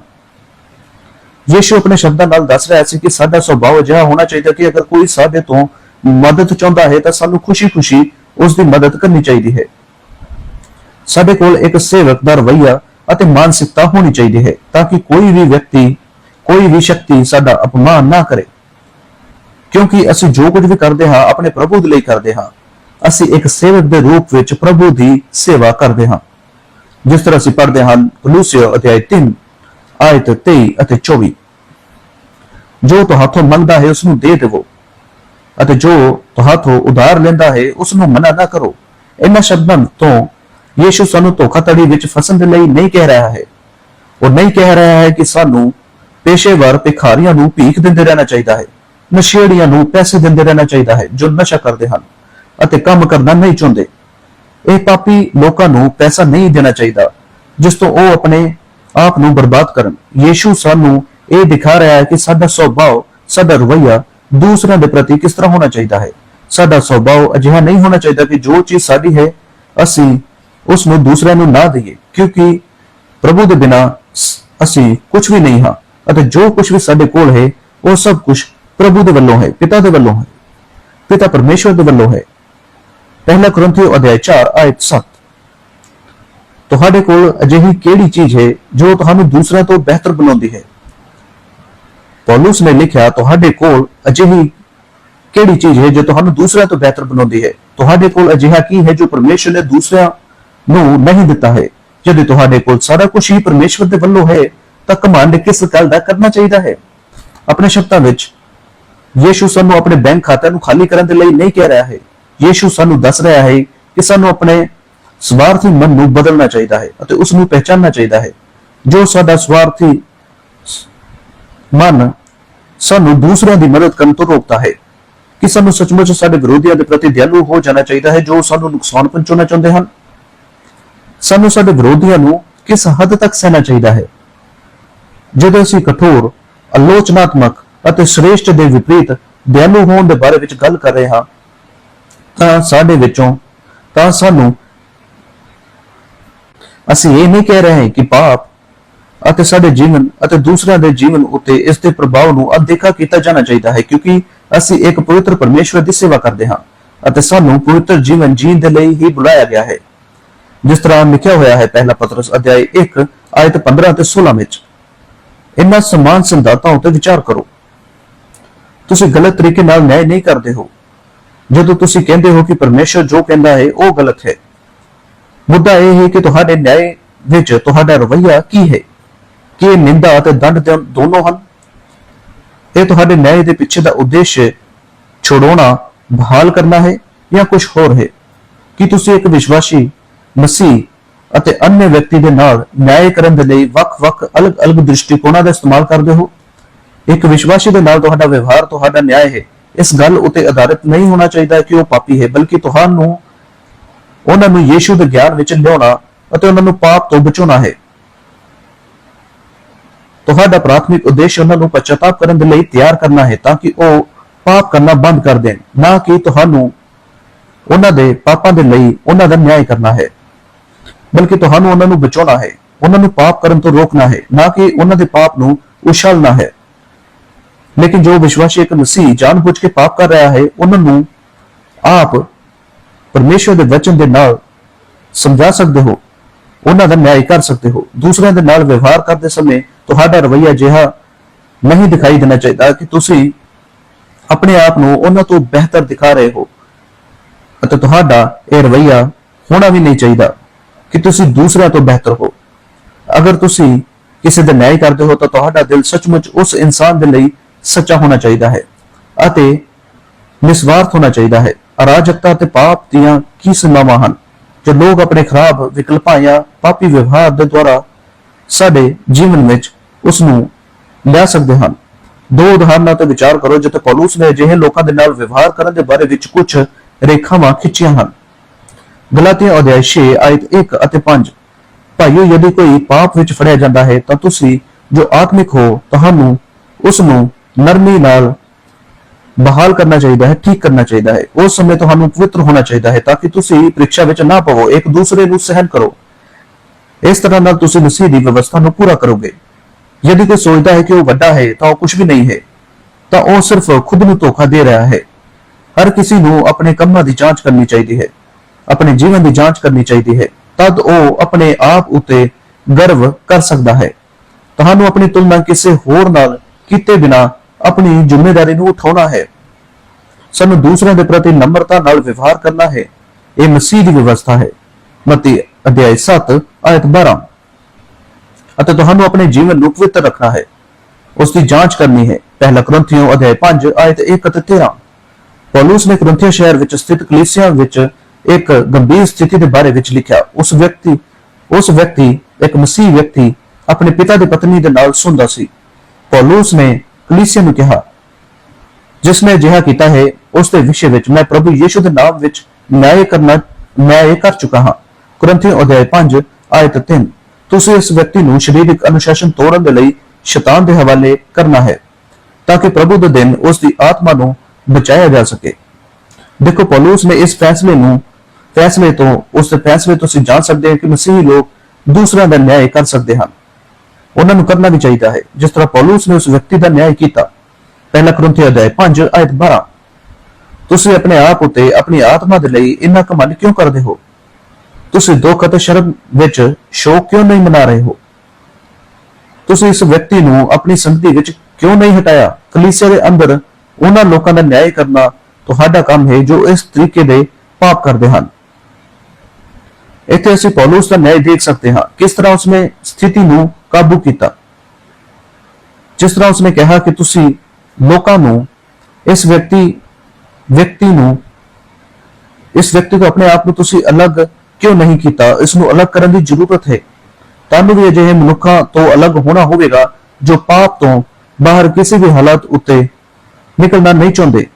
ਯੀਸ਼ੂ ਆਪਣੇ ਸ਼ਬਦਾਂ ਨਾਲ ਦੱਸ ਰਿਹਾ ਸੀ ਕਿ ਸਾਡਾ ਸੁਭਾਅ ਅਜਿਹਾ ਹੋਣਾ ਚਾਹੀਦਾ ਕਿ ਅਗਰ ਕੋਈ ਸਾਡੇ ਤੋਂ ਮਦਦ ਚਾਹੁੰਦਾ ਹੈ ਤਾਂ ਸਾਨੂੰ ਖੁਸ਼ੀ-ਖੁਸ਼ੀ ਉਸ ਦੀ ਮਦਦ ਕਰਨੀ ਚਾਹੀਦੀ ਹੈ। ਸਾਡੇ ਕੋਲ ਇੱਕ ਸੇਵਕ ਦਾ ਰਵੱਈਆ ਅਤੇ ਮਾਨਸਿਕਤਾ ਹੋਣੀ ਚਾਹੀਦੀ ਹੈ ਤਾਂ ਕਿ ਕੋਈ ਵੀ ਵਿਅਕਤੀ, ਕੋਈ ਵੀ ਸ਼ਕਤੀ ਸਾਡਾ ਅਪਮਾਨ ਨਾ ਕਰੇ। ਕਿਉਂਕਿ ਅਸੀਂ ਜੋ ਕੁਝ ਵੀ ਕਰਦੇ ਹਾਂ, ਆਪਣੇ ਪ੍ਰਭੂ ਦੇ ਲਈ ਕਰਦੇ ਹਾਂ। ਅਸੀਂ ਇੱਕ ਸੇਵਕ ਦੇ ਰੂਪ ਵਿੱਚ ਪ੍ਰਭੂ ਦੀ ਸੇਵਾ ਕਰਦੇ ਹਾਂ। ਜਿਸ ਤਰ੍ਹਾਂ ਅਸੀਂ ਪੜ੍ਹਦੇ ਹਾਂ ਕਲੂਸੀਓ ਅਧਿਆਇ 3 ਆਇਤ 23 ਅਤੇ 24 ਜੋ ਤੁਹਾਥੋਂ ਮੰਗਦਾ ਹੈ ਉਸ ਨੂੰ ਦੇ ਦੇਵੋ ਅਤੇ ਜੋ ਤੁਹਾਥੋਂ ਉਧਾਰ ਲੈਂਦਾ ਹੈ ਉਸ ਨੂੰ ਮਨਾ ਨਾ ਕਰੋ। ਇਹਨਾਂ ਸ਼ਬਦਾਂ ਤੋਂ ਯੀਸ਼ੂ ਸਾਨੂੰ ਧੋਖਾਧੜੀ ਵਿੱਚ ਫਸਣ ਦੇ ਲਈ ਨਹੀਂ ਕਹਿ ਰਿਹਾ ਹੈ। ਉਹ ਨਹੀਂ ਕਹਿ ਰਿਹਾ ਹੈ ਕਿ ਸਾਨੂੰ ਪੇਸ਼ੇਵਰ ਭਿਖਾਰੀਆਂ ਨੂੰ ਭੀਖ ਦਿੰਦੇ ਰਹਿਣਾ ਚਾਹੀਦਾ ਹੈ, ਨਸ਼ੇੜੀਆਂ ਨੂੰ ਪੈਸੇ ਦਿੰਦੇ ਰਹਿਣਾ ਚਾਹੀਦਾ ਹੈ, ਜੋ ਨਸ਼ਾ ਕਰਦੇ ਹਨ। ਅਤੇ ਕੰਮ ਕਰਨਾ ਨਹੀਂ ਚਾਹੁੰਦੇ। ਇਹ ਪਾਪੀ ਲੋਕਾਂ ਨੂੰ ਪੈਸਾ ਨਹੀਂ ਦੇਣਾ ਚਾਹੀਦਾ, ਜਿਸ ਤੋਂ ਉਹ ਆਪਣੇ ਆਪ ਨੂੰ ਬਰਬਾਦ ਕਰਨ। ਯੀਸ਼ੂ ਸਾਨੂੰ ਇਹ ਦਿਖਾ ਰਿਹਾ ਹੈ ਕਿ ਸਾਡਾ ਸੁਭਾਅ, ਸਾਡਾ ਰਵੱਈਆ ਦੂਸਰਿਆਂ ਦੇ ਪ੍ਰਤੀ ਕਿਸ ਤਰ੍ਹਾਂ ਹੋਣਾ ਚਾਹੀਦਾ ਹੈ। ਸਾਡਾ ਸੁਭਾਅ ਅਜਿਹਾ ਨਹੀਂ ਹੋਣਾ ਚਾਹੀਦਾ ਕਿ ਜੋ ਚੀਜ਼ ਸਾਡੀ ਹੈ, ਅਸੀਂ ਉਸ ਨੂੰ ਦੂਸਰਿਆਂ ਨੂੰ ਨਾ ਦਈਏ, ਕਿਉਂਕਿ ਪ੍ਰਭੂ ਦੇ ਬਿਨਾ ਅਸੀਂ ਕੁਝ ਵੀ ਨਹੀਂ ਹਾਂ ਅਤੇ ਜੋ ਕੁਝ ਵੀ ਸਾਡੇ ਕੋਲ ਹੈ, ਉਹ ਸਭ ਕੁਝ ਪ੍ਰਭੂ ਦੇ ਵੱਲੋਂ ਹੈ, ਪਿਤਾ ਦੇ ਵੱਲੋਂ ਹੈ। ਪਿਤਾ ਪਰਮੇਸ਼ਵਰ ਦੇ ਵੱਲੋਂ ਹੈ। ਪਹਿਲਾ ਕਰੰਥੀਓ ਅਧਿਆਇ 4 ਆਇਤ 7 ਤੁਹਾਡੇ ਕੋਲ ਅਜਿਹੀ ਕਿਹੜੀ ਚੀਜ਼ ਹੈ ਜੋ ਤੁਹਾਨੂੰ ਦੂਸਰਿਆਂ ਤੋਂ ਬਿਹਤਰ ਬਣਾਉਂਦੀ ਹੈ? ਪੌਲੁਸ ਨੇ ਲਿਖਿਆ, ਤੁਹਾਡੇ ਕੋਲ ਅਜਿਹੀ ਕਿਹੜੀ ਚੀਜ਼ ਹੈ ਜੋ ਤੁਹਾਨੂੰ ਦੂਸਰਿਆਂ ਤੋਂ ਬਿਹਤਰ ਬਣਾਉਂਦੀ ਹੈ? ਤੁਹਾਡੇ ਕੋਲ ਅਜਿਹਾ ਕੀ ਹੈ ਜੋ ਪਰਮੇਸ਼ਰ ਨੇ ਦੂਸਰਿਆਂ ਨੂੰ ਨਹੀਂ ਦਿੱਤਾ ਹੈ? ਜਦੋਂ ਤੁਹਾਡੇ ਕੋਲ ਸਾਰਾ ਕੁਝ ਹੀ ਪਰਮੇਸ਼ਰ ਦੇ ਵੱਲੋਂ ਹੈ, ਤਾਂ ਕਮਾਂਡ ਕਿਸ ਗੱਲ ਦਾ ਕਰਨਾ ਚਾਹੀਦਾ ਹੈ? ਆਪਣੇ ਸ਼ਬਦਾਂ ਵਿੱਚ, ਯੀਸ਼ੂ ਸਾਨੂੰ ਆਪਣੇ ਬੈਂਕ ਖਾਤੇ ਨੂੰ ਖਾਲੀ ਕਰਨ ਦੇ ਲਈ ਨਹੀਂ ਕਹਿ ਰਿਹਾ ਹੈ। ਯੀਸ਼ੂ ਸਾਨੂੰ ਦੱਸ ਰਿਹਾ ਹੈ ਕਿ ਸਾਨੂੰ ਆਪਣੇ ਸਵਾਰਥੀ ਮਨ ਨੂੰ ਬਦਲਣਾ ਚਾਹੀਦਾ ਹੈ ਅਤੇ ਉਸ ਨੂੰ ਪਹਿਚਾਨਣਾ ਚਾਹੀਦਾ ਹੈ। ਜੋ ਸਾਡਾ ਸਵਾਰਥੀ ਮਨ ਸਾਨੂੰ ਦੂਸਰਿਆਂ ਦੀ ਮਦਦ ਕਰਨ ਤੋਂ ਰੋਕਦਾ ਹੈ, ਕਿ ਸਾਨੂੰ ਸੱਚਮੁੱਚ ਸਾਡੇ ਵਿਰੋਧੀਆਂ ਦੇ ਪ੍ਰਤੀ ਦਿਆਲੂ ਹੋ ਜਾਣਾ ਚਾਹੀਦਾ ਹੈ, ਜੋ ਸਾਨੂੰ ਨੁਕਸਾਨ ਪਹੁੰਚਾਉਣਾ ਚਾਹੁੰਦੇ ਹਨ। ਸਾਨੂੰ ਸਾਡੇ ਵਿਰੋਧੀਆਂ ਨੂੰ ਕਿਸ ਹੱਦ ਤੱਕ ਸਹਿਣਾ ਚਾਹੀਦਾ ਹੈ? ਜਦੋਂ ਅਸੀਂ ਕਠੋਰ, ਆਲੋਚਨਾਤਮਕ ਅਤੇ ਸ੍ਰੇਸ਼ਟ ਦੇ ਵਿਪਰੀਤ, ਦਿਆਲੂ ਹੋਣ ਦੇ ਬਾਰੇ ਵਿੱਚ ਗੱਲ ਕਰ ਰਹੇ ਹਾਂ ਤਾਂ ਸਾਡੇ ਵਿੱਚੋਂ, ਤਾਂ ਸਾਨੂੰ। ਅਸੀਂ ਇਹ ਨਹੀਂ ਕਹਿ ਰਹੇ ਕਿ ਪਾਪ ਅਤੇ ਸਾਡੇ ਜੀਵਨ ਅਤੇ ਦੂਸਰਿਆਂ ਦੇ ਜੀਵਨ ਉੱਤੇ ਇਸ ਦੇ ਪ੍ਰਭਾਵ ਨੂੰ ਅਣਦੇਖਾ ਕੀਤਾ ਜਾਣਾ ਚਾਹੀਦਾ ਹੈ, ਕਿਉਂਕਿ ਅਸੀਂ ਇੱਕ ਪਵਿੱਤਰ ਪਰਮੇਸ਼ਵਰ ਦੀ ਸੇਵਾ ਕਰਦੇ ਹਾਂ ਅਤੇ ਸਾਨੂੰ ਪਵਿੱਤਰ ਜੀਵਨ ਜੀਣ ਦੇ ਲਈ ਹੀ ਬੁਲਾਇਆ ਗਿਆ ਹੈ। ਜਿਸ ਤਰ੍ਹਾਂ ਲਿਖਿਆ ਹੋਇਆ ਹੈ ਪਹਿਲਾ ਪਤਰਸ ਅਧਿਆਇ 1 ਆਇਤ 15 ਅਤੇ 16 ਵਿੱਚ ਇਹਨਾਂ ਸਮਾਨ ਸਿਧਾਂਤਾਂ ਉੱਤੇ ਵਿਚਾਰ ਕਰੋ। ਤੁਸੀਂ ਗਲਤ ਤਰੀਕੇ ਨਾਲ ਨਿਆਂ ਨਹੀਂ ਕਰਦੇ ਹੋ। ਜਦੋਂ ਤੁਸੀਂ ਕਹਿੰਦੇ ਹੋ ਕਿ ਪਰਮੇਸ਼ਰ ਜੋ ਕਹਿੰਦਾ ਹੈ, ਉਹ ਗਲਤ ਹੈ। ਮੁੱਦਾ ਇਹ ਹੈ ਕਿ ਤੁਹਾਡੇ ਨਿਆਂ ਵਿੱਚ ਤੁਹਾਡਾ ਰਵੱਈਆ ਕੀ ਹੈ? ਕਿ ਇਹ ਨਿੰਦਾ ਅਤੇ ਦੰਡ ਦੇ ਦੋਨੋਂ ਹਨ? ਇਹ ਤੁਹਾਡੇ ਨਿਆਂ ਦੇ ਪਿੱਛੇ ਦਾ ਉਦੇਸ਼ ਛੁਡਾਉਣਾ, ਬਹਾਲ ਕਰਨਾ ਹੈ ਜਾਂ ਕੁਝ ਹੋਰ ਹੈ? ਕਿ ਤੁਸੀਂ ਇੱਕ ਵਿਸ਼ਵਾਸੀ, ਮਸੀਹ ਅਤੇ ਅਨਿ ਵਿਅਕਤੀ ਦੇ ਨਾਲ ਨਿਆਂ ਕਰਨ ਦੇ ਲਈ ਵੱਖ-ਵੱਖ, ਅਲੱਗ-ਅਲੱਗ ਦ੍ਰਿਸ਼ਟੀਕੋਣਾਂ ਦਾ ਇਸਤੇਮਾਲ ਕਰਦੇ ਹੋ? ਇੱਕ ਵਿਸ਼ਵਾਸੀ ਦੇ ਨਾਲ ਤੁਹਾਡਾ ਵਿਵਹਾਰ, ਤੁਹਾਡਾ ਨਿਆਂ ਹੈ। ਇਸ ਗੱਲ ਉਤੇ ਆਧਾਰਿਤ ਨਹੀਂ ਹੋਣਾ ਚਾਹੀਦਾ ਕਿ ਉਹ ਪਾਪੀ ਹੈ, ਬਲਕਿ ਤੁਹਾਨੂੰ, ਉਹਨਾਂ ਨੂੰ ਯੀਸ਼ੂ ਦੇ ਗਿਆਨ ਵਿੱਚ ਲਿਆਉਣਾ ਅਤੇ ਉਹਨਾਂ ਨੂੰ ਪਾਪ ਤੋਂ ਬਚਾਉਣਾ ਹੈ। ਤੁਹਾਡਾ ਪ੍ਰਾਥਮਿਕ ਉਦੇਸ਼ ਉਹਨਾਂ ਨੂੰ ਪਛਤਾਪ ਕਰਨ ਦੇ ਲਈ ਤਿਆਰ ਕਰਨਾ ਹੈ ਤਾਂ ਕਿ ਉਹ ਪਾਪ ਕਰਨਾ ਬੰਦ ਕਰ ਦੇਣ, ਨਾ ਕਿ ਤੁਹਾਨੂੰ ਉਹਨਾਂ ਦੇ ਪਾਪਾਂ ਦੇ ਲਈ ਉਹਨਾਂ ਦਾ ਨਿਆਂ ਕਰਨਾ ਹੈ। ਬਲਕਿ ਤੁਹਾਨੂੰ ਉਹਨਾਂ ਨੂੰ ਬਚਾਉਣਾ ਹੈ, ਉਹਨਾਂ ਨੂੰ ਪਾਪ ਕਰਨ ਤੋਂ ਰੋਕਣਾ ਹੈ, ਨਾ ਕਿ ਉਹਨਾਂ ਦੇ ਪਾਪ ਨੂੰ ਉਛਾਲਣਾ ਹੈ। ਲੇਕਿਨ ਜੋ ਵਿਸ਼ਵਾਸੀ ਇੱਕ ਮਸੀਹ ਜਾਣਬੁੱਝ ਕੇ ਪਾਪ ਕਰ ਰਿਹਾ ਹੈ, ਉਹਨਾਂ ਨੂੰ ਆਪ ਪਰਮੇਸ਼ਵਰ ਦੇ ਵਚਨ ਦੇ ਨਾਲ ਸਮਝਾ ਸਕਦੇ ਹੋ, ਉਹਨਾਂ ਦਾ ਨਿਆਂ ਕਰ ਸਕਦੇ ਹੋ। ਦੂਸਰਿਆਂ ਦੇ ਨਾਲ ਵਿਵਹਾਰ ਕਰਦੇ ਸਮੇਂ ਤੁਹਾਡਾ ਰਵੱਈਆ ਜਿਹਾ ਨਹੀਂ ਦਿਖਾਈ ਦੇਣਾ ਚਾਹੀਦਾ ਕਿ ਤੁਸੀਂ ਆਪਣੇ ਆਪ ਨੂੰ ਉਹਨਾਂ ਤੋਂ ਬਿਹਤਰ ਦਿਖਾ ਰਹੇ ਹੋ ਅਤੇ ਤੁਹਾਡਾ ਇਹ ਰਵੱਈਆ ਹੋਣਾ ਵੀ ਨਹੀਂ ਚਾਹੀਦਾ ਕਿ ਤੁਸੀਂ ਦੂਸਰਿਆਂ ਤੋਂ ਬਿਹਤਰ ਹੋ। ਅਗਰ ਤੁਸੀਂ ਕਿਸੇ ਦਾ ਨਿਆਂ ਕਰਦੇ ਹੋ ਤਾਂ ਤੁਹਾਡਾ ਦਿਲ ਸੱਚਮੁੱਚ ਉਸ ਇਨਸਾਨ ਦੇ ਲਈ ਸੱਚਾ ਹੋਣਾ ਚਾਹੀਦਾ ਹੈ ਅਤੇ ਨਿਸਵਾਰਥ ਹੋਣਾ ਚਾਹੀਦਾ ਹੈ। ਅਰਾਜਕਤਾ ਤੇ ਪਾਪ ਦੀਆਂ ਕੀ ਸੀਮਾਵਾਂ ਹਨ? ਜੋ ਲੋਕ ਆਪਣੇ ਖਰਾਬ ਵਿਕਲਪਾਂ ਜਾਂ ਪਾਪੀ ਵਿਵਹਾਰ ਦੇ ਦੁਆਰਾ ਸਾਡੇ ਜੀਵਨ ਵਿੱਚ ਉਸ ਨੂੰ ਲਿਆ ਸਕਦੇ ਹਨ, ਦੋ ਉਦਾਹਰਨਾਂ ਤੇ ਵਿਚਾਰ ਕਰੋ। ਜਿੱਥੇ ਪੌਲੁਸ ਨੇ ਅਜਿਹੇ ਲੋਕਾਂ ਦੇ ਨਾਲ ਵਿਵਹਾਰ ਕਰਨ ਦੇ ਬਾਰੇ ਵਿੱਚ ਕੁਝ ਰੇਖਾਵਾਂ ਖਿੱਚੀਆਂ ਹਨ। ਗਲਾਤੀਆ ਅਧਿਆਇ 6 ਆਇਤ 1 ਅਤੇ 5 ਭਾਈਓ, ਯਦि ਕੋਈ ਪਾਪ ਵਿੱਚ ਫੜਿਆ ਜਾਂਦਾ ਹੈ ਤਾਂ ਤੁਸੀਂ ਜੋ ਆਤਮਿਕ ਹੋ, ਤੁਹਾਨੂੰ ਉਸ ਨੂੰ ਨਰਮੀ ਨਾਲ ਬਹਾਲ ਕਰਨਾ ਚਾਹੀਦਾ ਹੈ, ਠੀਕ ਕਰਨਾ ਚਾਹੀਦਾ ਹੈ। ਉਸ ਸਮੇਂ ਤੁਹਾਨੂੰ ਪਵਿੱਤਰ ਹੋਣਾ ਚਾਹੀਦਾ ਹੈ ਤਾਂ ਕਿ ਤੁਸੀਂ ਪ੍ਰੀਖਿਆ ਵਿੱਚ ਨਾ ਪਵੋ, ਇੱਕ ਦੂਸਰੇ ਨੂੰ ਸਹਿਨ ਕਰੋ। ਇਸ ਤਰ੍ਹਾਂ ਨਾਲ ਤੁਸੀਂ ਮਸੀਹ ਦੀ ਵਿਵਸਥਾ ਨੂੰ ਪੂਰਾ ਕਰੋਗੇ। ਯਦि ਕੋਈ ਸੋਚਦਾ ਹੈ ਕਿ ਉਹ ਵੱਡਾ ਹੈ ਤਾਂ ਉਹ ਕੁਝ ਵੀ ਨਹੀਂ ਹੈ। ਤਾਂ ਉਹ ਸਿਰਫ ਖੁਦ ਨੂੰ ਧੋਖਾ ਦੇ ਰਿਹਾ ਹੈ। ਹਰ ਕਿਸੇ ਨੂੰ ਆਪਣੇ ਕੰਮਾਂ ਦੀ ਜਾਂਚ ਕਰਨੀ ਚਾਹੀਦੀ ਹੈ, ਆਪਣੇ ਜੀਵਨ ਦੀ ਜਾਂਚ ਕਰਨੀ ਚਾਹੀਦੀ ਹੈ। ਤਦ ਉਹ ਆਪਣੇ ਆਪ ਉਤੇ ਗਰਵ ਕਰ ਸਕਦਾ ਹੈ। ਤੁਹਾਨੂੰ ਆਪਣੀ ਤੁਲਨਾ ਕਿਸੇ ਹੋਰ ਨਾਲ ਕੀਤੇ ਬਿਨਾ ਆਪਣੀ ਜ਼ਿੰਮੇਵਾਰੀ ਨੂੰ ਉਠਾਉਣਾ ਹੈ। ਸਾਨੂੰ ਦੂਸਰਿਆਂ ਦੇ ਪ੍ਰਤੀ ਨમ્રਤਾ ਨਾਲ ਵਿਵਹਾਰ ਕਰਨਾ ਹੈ। ਇਹ ਮਸੀਹ ਦੀ ਵਿਵਸਥਾ ਹੈ। ਮਤੀ ਅਧਿਆਇ 7 ਆਇਤ 12 ਅਤੇ ਤੁਹਾਨੂੰ ਆਪਣੇ ਜੀਵਨ ਨੂੰ ਪਵਿੱਤਰ ਰੱਖਣਾ ਹੈ। ਉਸ ਦੀ ਜਾਂਚ ਕਰਨੀ ਹੈ। ਪਹਿਲਾ ਕਰੰਥੀਓ ਅਧਿਆਇ 5 ਆਇਤ 1 ਅਤੇ 13 ਪੌਲੁਸ ਨੇ ਕਰੰਥੀਆ ਸ਼ਹਿਰ ਵਿੱਚ ਸਥਿਤ ਕਲੀਸਿਆ ਵਿੱਚ ਇੱਕ ਗੰਭੀਰ ਸਥਿਤੀ ਦੇ ਬਾਰੇ ਵਿੱਚ ਲਿਖਿਆ। ਉਸ ਵਿਅਕਤੀ ਉਸ ਵਿਅਕਤੀ, ਇੱਕ ਮਸੀਹ ਵਿਅਕਤੀ ਆਪਣੇ ਪਿਤਾ ਦੀ ਪਤਨੀ ਦੇ ਨਾਲ ਸੁੰਦਾ ਸੀ। ਪੌਲੁਸ ਨੇ ਕਲੀਸਿਆ ਨੂੰ ਕਿਹਾ, ਜਿਸ ਨੇ ਅਜਿਹਾ ਕੀਤਾ ਹੈ, ਉਸ ਦੇ ਵਿਸ਼ੇ ਵਿੱਚ ਮੈਂ ਪ੍ਰਭੂ ਯੀਸ਼ੂ ਦੇ ਨਾਮ ਵਿੱਚ ਨਿਆਂ ਕਰਨਾ ਮੈਂ ਇਹ ਕਰ ਚੁੱਕਾ ਹਾਂ। ਕੁਰਿੰਥੀਓ ਅਧਿਆਇ 5 ਆਇਤ 3 ਤੁਸੀਂ ਇਸ ਵਿਅਕਤੀ ਨੂੰ ਸਰੀਰਕ ਅਨੁਸ਼ਾਸਨ ਤੋੜਨ ਦੇ ਲਈ ਸ਼ੈਤਾਨ ਦੇ ਹਵਾਲੇ ਕਰਨਾ ਹੈ, ਤਾਂ ਕਿ ਪ੍ਰਭੂ ਦੇ ਦਿਨ ਉਸ ਦੀ ਆਤਮਾ ਨੂੰ ਬਚਾਇਆ ਜਾ ਸਕੇ। ਦੇਖੋ, ਪੌਲੁਸ ਨੇ ਇਸ ਫੈਸਲੇ ਨੂੰ, ਫੈਸਲੇ ਤੋਂ, ਉਸ ਦੇ ਫੈਸਲੇ ਤੋਂ ਅਸੀਂ ਜਾਣ ਸਕਦੇ ਹਾਂ ਕਿ ਮਸੀਹੀ ਲੋਕ ਦੂਸਰਿਆਂ ਦਾ ਨਿਆਂ ਕਰ ਸਕਦੇ ਹਨ। ਉਹਨਾਂ ਨੂੰ ਕਰਨਾ ਵੀ ਚਾਹੀਦਾ ਹੈ। ਜਿਸ ਤਰ੍ਹਾਂ ਪੌਲੁਸ ਨੇ ਉਸ ਵਿਅਕਤੀ ਦਾ ਨਿਆਂ ਕੀਤਾ। ਪਹਿਲਾ ਕਰੰਥੀ ਅਧਿਆਇ 5 ਆਇਤ 12 ਤੁਸੀਂ ਆਪਣੇ ਆਪ ਉਤੇ ਆਪਣੀ ਆਤਮਾ ਦੇ ਲਈ ਇੰਨਾ ਕਮਲ ਕਿਉਂ ਕਰਦੇ ਹੋ? ਤੁਸੀਂ ਦੁੱਖ ਅਤੇ ਸ਼ਰਮ ਵਿੱਚ ਸ਼ੋਕ ਕਿਉਂ ਨਹੀਂ ਮਨਾ ਰਹੇ ਹੋ? ਤੁਸੀਂ ਇਸ ਵਿਅਕਤੀ ਨੂੰ ਆਪਣੀ ਸੰਗਤੀ ਵਿੱਚ ਕਿਉਂ ਨਹੀਂ ਹਟਾਇਆ? ਕਲੀਸਿਆ ਦੇ ਅੰਦਰ ਉਹਨਾਂ ਲੋਕਾਂ ਦਾ ਨਿਆਂ ਕਰਨਾ ਤੁਹਾਡਾ ਕੰਮ ਹੈ ਜੋ ਇਸ ਤਰੀਕੇ ਦੇ ਪਾਪ ਕਰਦੇ ਹਨ। ਇੱਥੇ ਅਸੀਂ ਪੌਲੁਸ ਦਾ ਨਿਆਂ ਦੇਖ ਸਕਦੇ ਹਾਂ। ਕਿਸ ਤਰ੍ਹਾਂ ਉਸਨੇ ਸਥਿਤੀ ਨੂੰ ਕਾਬੂ ਕੀਤਾ? ਜਿਸ ਤਰ੍ਹਾਂ ਉਸਨੇ ਕਿਹਾ ਕਿ ਤੁਸੀਂ ਲੋਕਾਂ ਨੂੰ, ਇਸ ਵਿਅਕਤੀ ਵਿਅਕਤੀ ਨੂੰ, ਇਸ ਵਿਅਕਤੀ ਤੋਂ ਆਪਣੇ ਆਪ ਨੂੰ ਤੁਸੀਂ ਅਲੱਗ ਕਿਉਂ ਨਹੀਂ ਕੀਤਾ? ਇਸ ਨੂੰ ਅਲੱਗ ਕਰਨ ਦੀ ਜ਼ਰੂਰਤ ਹੈ। ਤੁਹਾਨੂੰ ਵੀ ਅਜਿਹੇ ਮਨੁੱਖਾਂ ਤੋਂ ਅਲੱਗ ਹੋਣਾ ਹੋਵੇਗਾ ਜੋ ਪਾਪ ਤੋਂ ਬਾਹਰ ਕਿਸੇ ਵੀ ਹਾਲਤ ਉੱਤੇ ਨਿਕਲਣਾ ਨਹੀਂ ਚਾਹੁੰਦੇ।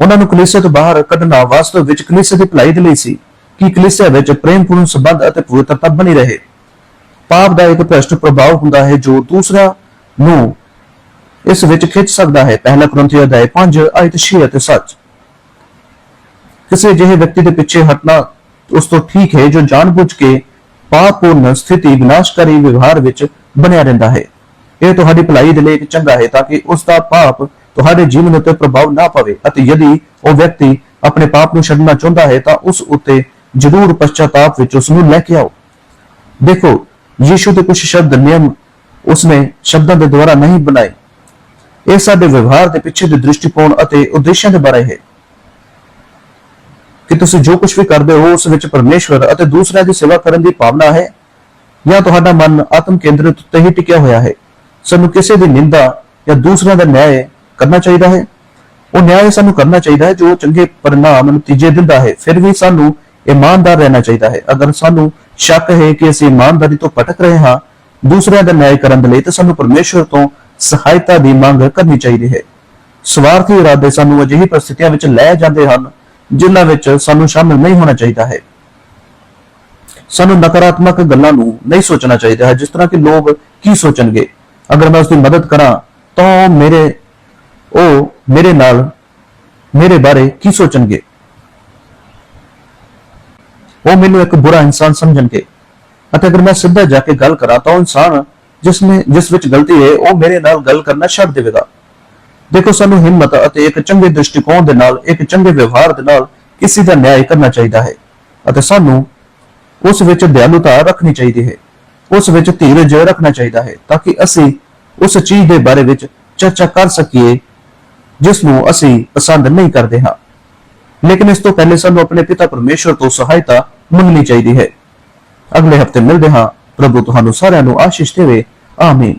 ਉਹਨਾਂ ਨੂੰ ਕਲੀਸਿਆ ਤੋਂ ਬਾਹਰ ਕੱਢਣਾ ਵਾਸਤਵ ਵਿੱਚ ਕਲੀਸਿਆ ਦੀ ਭਲਾਈ ਦੇ ਲਈ ਸੀ। ਕਿ ਕਲੀਸਿਆ ਵਿੱਚ ਪ੍ਰੇਮਪੂਰਨ ਸੰਬੰਧ ਅਤੇ ਪਵਿੱਤਰਤਾ ਬਣੀ ਰਹੇ। ਪਾਪ ਦਾ ਇੱਕ ਭ੍ਰਸ਼ਟ ਪ੍ਰਭਾਵ ਹੁੰਦਾ ਹੈ ਜੋ ਦੂਸਰਾ ਨੂੰ ਇਸ ਵਿੱਚ ਖਿੱਚ ਸਕਦਾ ਹੈ। ਪਹਿਲਾ ਕਰੰਥੀ ਅਧਿਆਇ 5 ਆਇਤ 6 ਅਤੇ 7 ਕਿਸੇ ਜਿਹੇ ਵਿਅਕਤੀ ਦੇ ਪਿੱਛੇ ਹਟਣਾ ਉਸ ਤੋਂ ਠੀਕ ਹੈ ਜੋ ਜਾਣਬੁੱਝ ਕੇ ਪਾਪਪੂਰਨ ਸਥਿਤੀ ਵਿਨਾਸ਼ਕਾਰੀ ਵਿਵਹਾਰ ਵਿੱਚ ਬਣਿਆ ਰਹਿੰਦਾ ਹੈ। ਇਹ ਤੁਹਾਡੀ ਭਲਾਈ ਦੇ ਲਈ ਇੱਕ ਚੰਗਾ ਹੈ ਤਾਂ ਕਿ ਉਸ ਦਾ ਪਾਪ ਤੁਹਾਡੇ ਜੀਵਨ ਉੱਤੇ ਪ੍ਰਭਾਵ ਨਾ ਪਵੇ ਅਤੇ ਯਦि ਉਹ ਵਿਅਕਤੀ ਆਪਣੇ ਪਾਪ ਨੂੰ ਛੱਡਣਾ ਚਾਹੁੰਦਾ ਹੈ ਤਾਂ ਉਸ ਉੱਤੇ ਜ਼ਰੂਰ ਪਛਤਾਪ ਵਿੱਚ ਉਸ ਨੂੰ ਲੈ ਕੇ ਆਓ। ਦੇਖੋ, ਯੀਸ਼ੂ ਦੇ ਕੁਝ ਸ਼ਬਦ ਨਿਯਮ ਉਸਨੇ ਸ਼ਬਦਾਂ ਦੇ ਦੁਆਰਾ ਨਹੀਂ ਬਣਾਏ। ਇਹ ਸਾਡੇ ਵਿਵਹਾਰ ਦੇ ਪਿੱਛੇ ਦੇ ਦ੍ਰਿਸ਼ਟੀਕੋਣ ਅਤੇ ਉਦੇਸ਼ਾਂ ਦੇ ਬਾਰੇ ਹੈ। ਕਿ ਤੁਸੀਂ ਜੋ ਕੁਝ ਵੀ ਕਰਦੇ ਹੋ, ਉਸ ਵਿੱਚ ਪਰਮੇਸ਼ਵਰ ਅਤੇ ਦੂਸਰਿਆਂ ਦੀ ਸੇਵਾ ਕਰਨ ਦੀ ਭਾਵਨਾ ਹੈ, ਜਾਂ ਤੁਹਾਡਾ ਮਨ ਆਤਮ ਕੇਂਦਰਿਤ ਉੱਤੇ ਹੀ ਟਿਕਿਆ ਹੋਇਆ ਹੈ। ਸਾਨੂੰ ਕਿਸੇ ਦੀ ਨਿੰਦਾ ਜਾਂ ਦੂਸਰਿਆਂ ਦਾ ਨਿਆਂ ਕਰਨਾ ਚਾਹੀਦਾ ਹੈ। ਉਹ ਨਿਆਂ ਸਾਨੂੰ ਕਰਨਾ ਚਾਹੀਦਾ ਹੈ ਜੋ ਚੰਗੇ ਪਰਿਣਾਮ ਨਤੀਜੇ ਦਿੰਦਾ ਹੈ। ਫਿਰ ਵੀ ਸਾਨੂੰ ਇਮਾਨਦਾਰ ਰਹਿਣਾ ਚਾਹੀਦਾ ਹੈ। ਅਗਰ ਸਾਨੂੰ ਸ਼ੱਕ ਹੈ ਕਿ ਅਸੀਂ ਇਮਾਨਦਾਰੀ ਤੋਂ ਭਟਕ ਰਹੇ ਹਾਂ, ਦੂਸਰਿਆਂ ਦਾ ਨਿਆਂ ਕਰਨ ਦੇ ਲਈ ਤਾਂ ਸਾਨੂੰ ਪਰਮੇਸ਼ਵਰ ਤੋਂ ਸਹਾਇਤਾ ਦੀ ਮੰਗ ਕਰਨੀ ਚਾਹੀਦੀ ਹੈ। ਸਵਾਰਥੀ ਇਰਾਦੇ ਸਾਨੂੰ ਅਜਿਹੀ ਪ੍ਰਸਥਿਤੀਆਂ ਵਿੱਚ ਲੈ ਜਾਂਦੇ ਹਨ, ਜਿਨ੍ਹਾਂ ਵਿੱਚ ਸਾਨੂੰ ਸ਼ਾਮਿਲ ਨਹੀਂ ਹੋਣਾ ਚਾਹੀਦਾ ਹੈ। ਸਾਨੂੰ ਨਕਾਰਾਤਮਕ ਗੱਲਾਂ ਨੂੰ ਨਹੀਂ ਸੋਚਣਾ ਚਾਹੀਦਾ ਹੈ, ਜਿਸ ਤਰ੍ਹਾਂ ਕਿ ਲੋਕ ਕੀ ਸੋਚਣਗੇ? ਅਗਰ ਮੈਂ ਉਸ ਦੀ ਮਦਦ ਕਰਾਂ, ਤਾਂ ਮੇਰੇ, ਉਹ ਮੇਰੇ ਨਾਲ, ਮੇਰੇ ਬਾਰੇ ਕੀ ਸੋਚਣਗੇ? ਉਹ ਮੈਨੂੰ ਇੱਕ ਬੁਰਾ ਇਨਸਾਨ ਸਮਝਣਗੇ। ਅਤੇ ਅਗਰ ਮੈਂ ਸਿੱਧਾ ਜਾ ਕੇ ਗੱਲ ਕਰਾਂ ਤਾਂ ਉਹ ਇਨਸਾਨ ਜਿਸ ਨੇ ਜਿਸ ਵਿੱਚ ਗਲਤੀ ਹੈ, ਉਹ ਮੇਰੇ ਨਾਲ ਗੱਲ ਕਰਨਾ ਛੱਡ ਦੇਵੇਗਾ। ਦੇਖੋ, ਸਾਨੂੰ ਹਿੰਮਤ ਅਤੇ ਇੱਕ ਚੰਗੇ ਦ੍ਰਿਸ਼ਟੀਕੋਣ ਦੇ ਨਾਲ, ਇੱਕ ਚੰਗੇ ਵਿਵਹਾਰ ਦੇ ਨਾਲ ਕਿਸੇ ਦਾ ਨਿਆਂ ਕਰਨਾ ਚਾਹੀਦਾ ਹੈ। ਅਤੇ ਸਾਨੂੰ ਉਸ ਵਿੱਚ ਦਿਆਲੁਤਾ ਰੱਖਣੀ ਚਾਹੀਦੀ ਹੈ। ਉਸ ਵਿੱਚ ਧੀਰਜ ਰੱਖਣਾ ਚਾਹੀਦਾ ਹੈ ਤਾਂ ਕਿ ਅਸੀਂ ਉਸ ਚੀਜ਼ ਦੇ ਬਾਰੇ ਵਿੱਚ ਚਰਚਾ ਕਰ ਸਕੀਏ, ਜਿਸ ਨੂੰ ਅਸੀਂ ਪਸੰਦ ਨਹੀਂ ਕਰਦੇ ਹਾਂ। ਲੇਕਿਨ ਇਸ ਤੋਂ ਪਹਿਲੇ ਸਾਨੂੰ ਆਪਣੇ ਪਿਤਾ ਪਰਮੇਸ਼ਵਰ ਤੋਂ ਸਹਾਇਤਾ ਮੰਗਣੀ ਚਾਹੀਦੀ ਹੈ। ਅਗਲੇ ਹਫ਼ਤੇ ਮਿਲਦੇ ਹਾਂ। ਪ੍ਰਭੂ ਤੁਹਾਨੂੰ ਸਾਰਿਆਂ ਨੂੰ ਆਸ਼ੀਸ਼ ਦੇਵੇ। ਆਮੀਨ।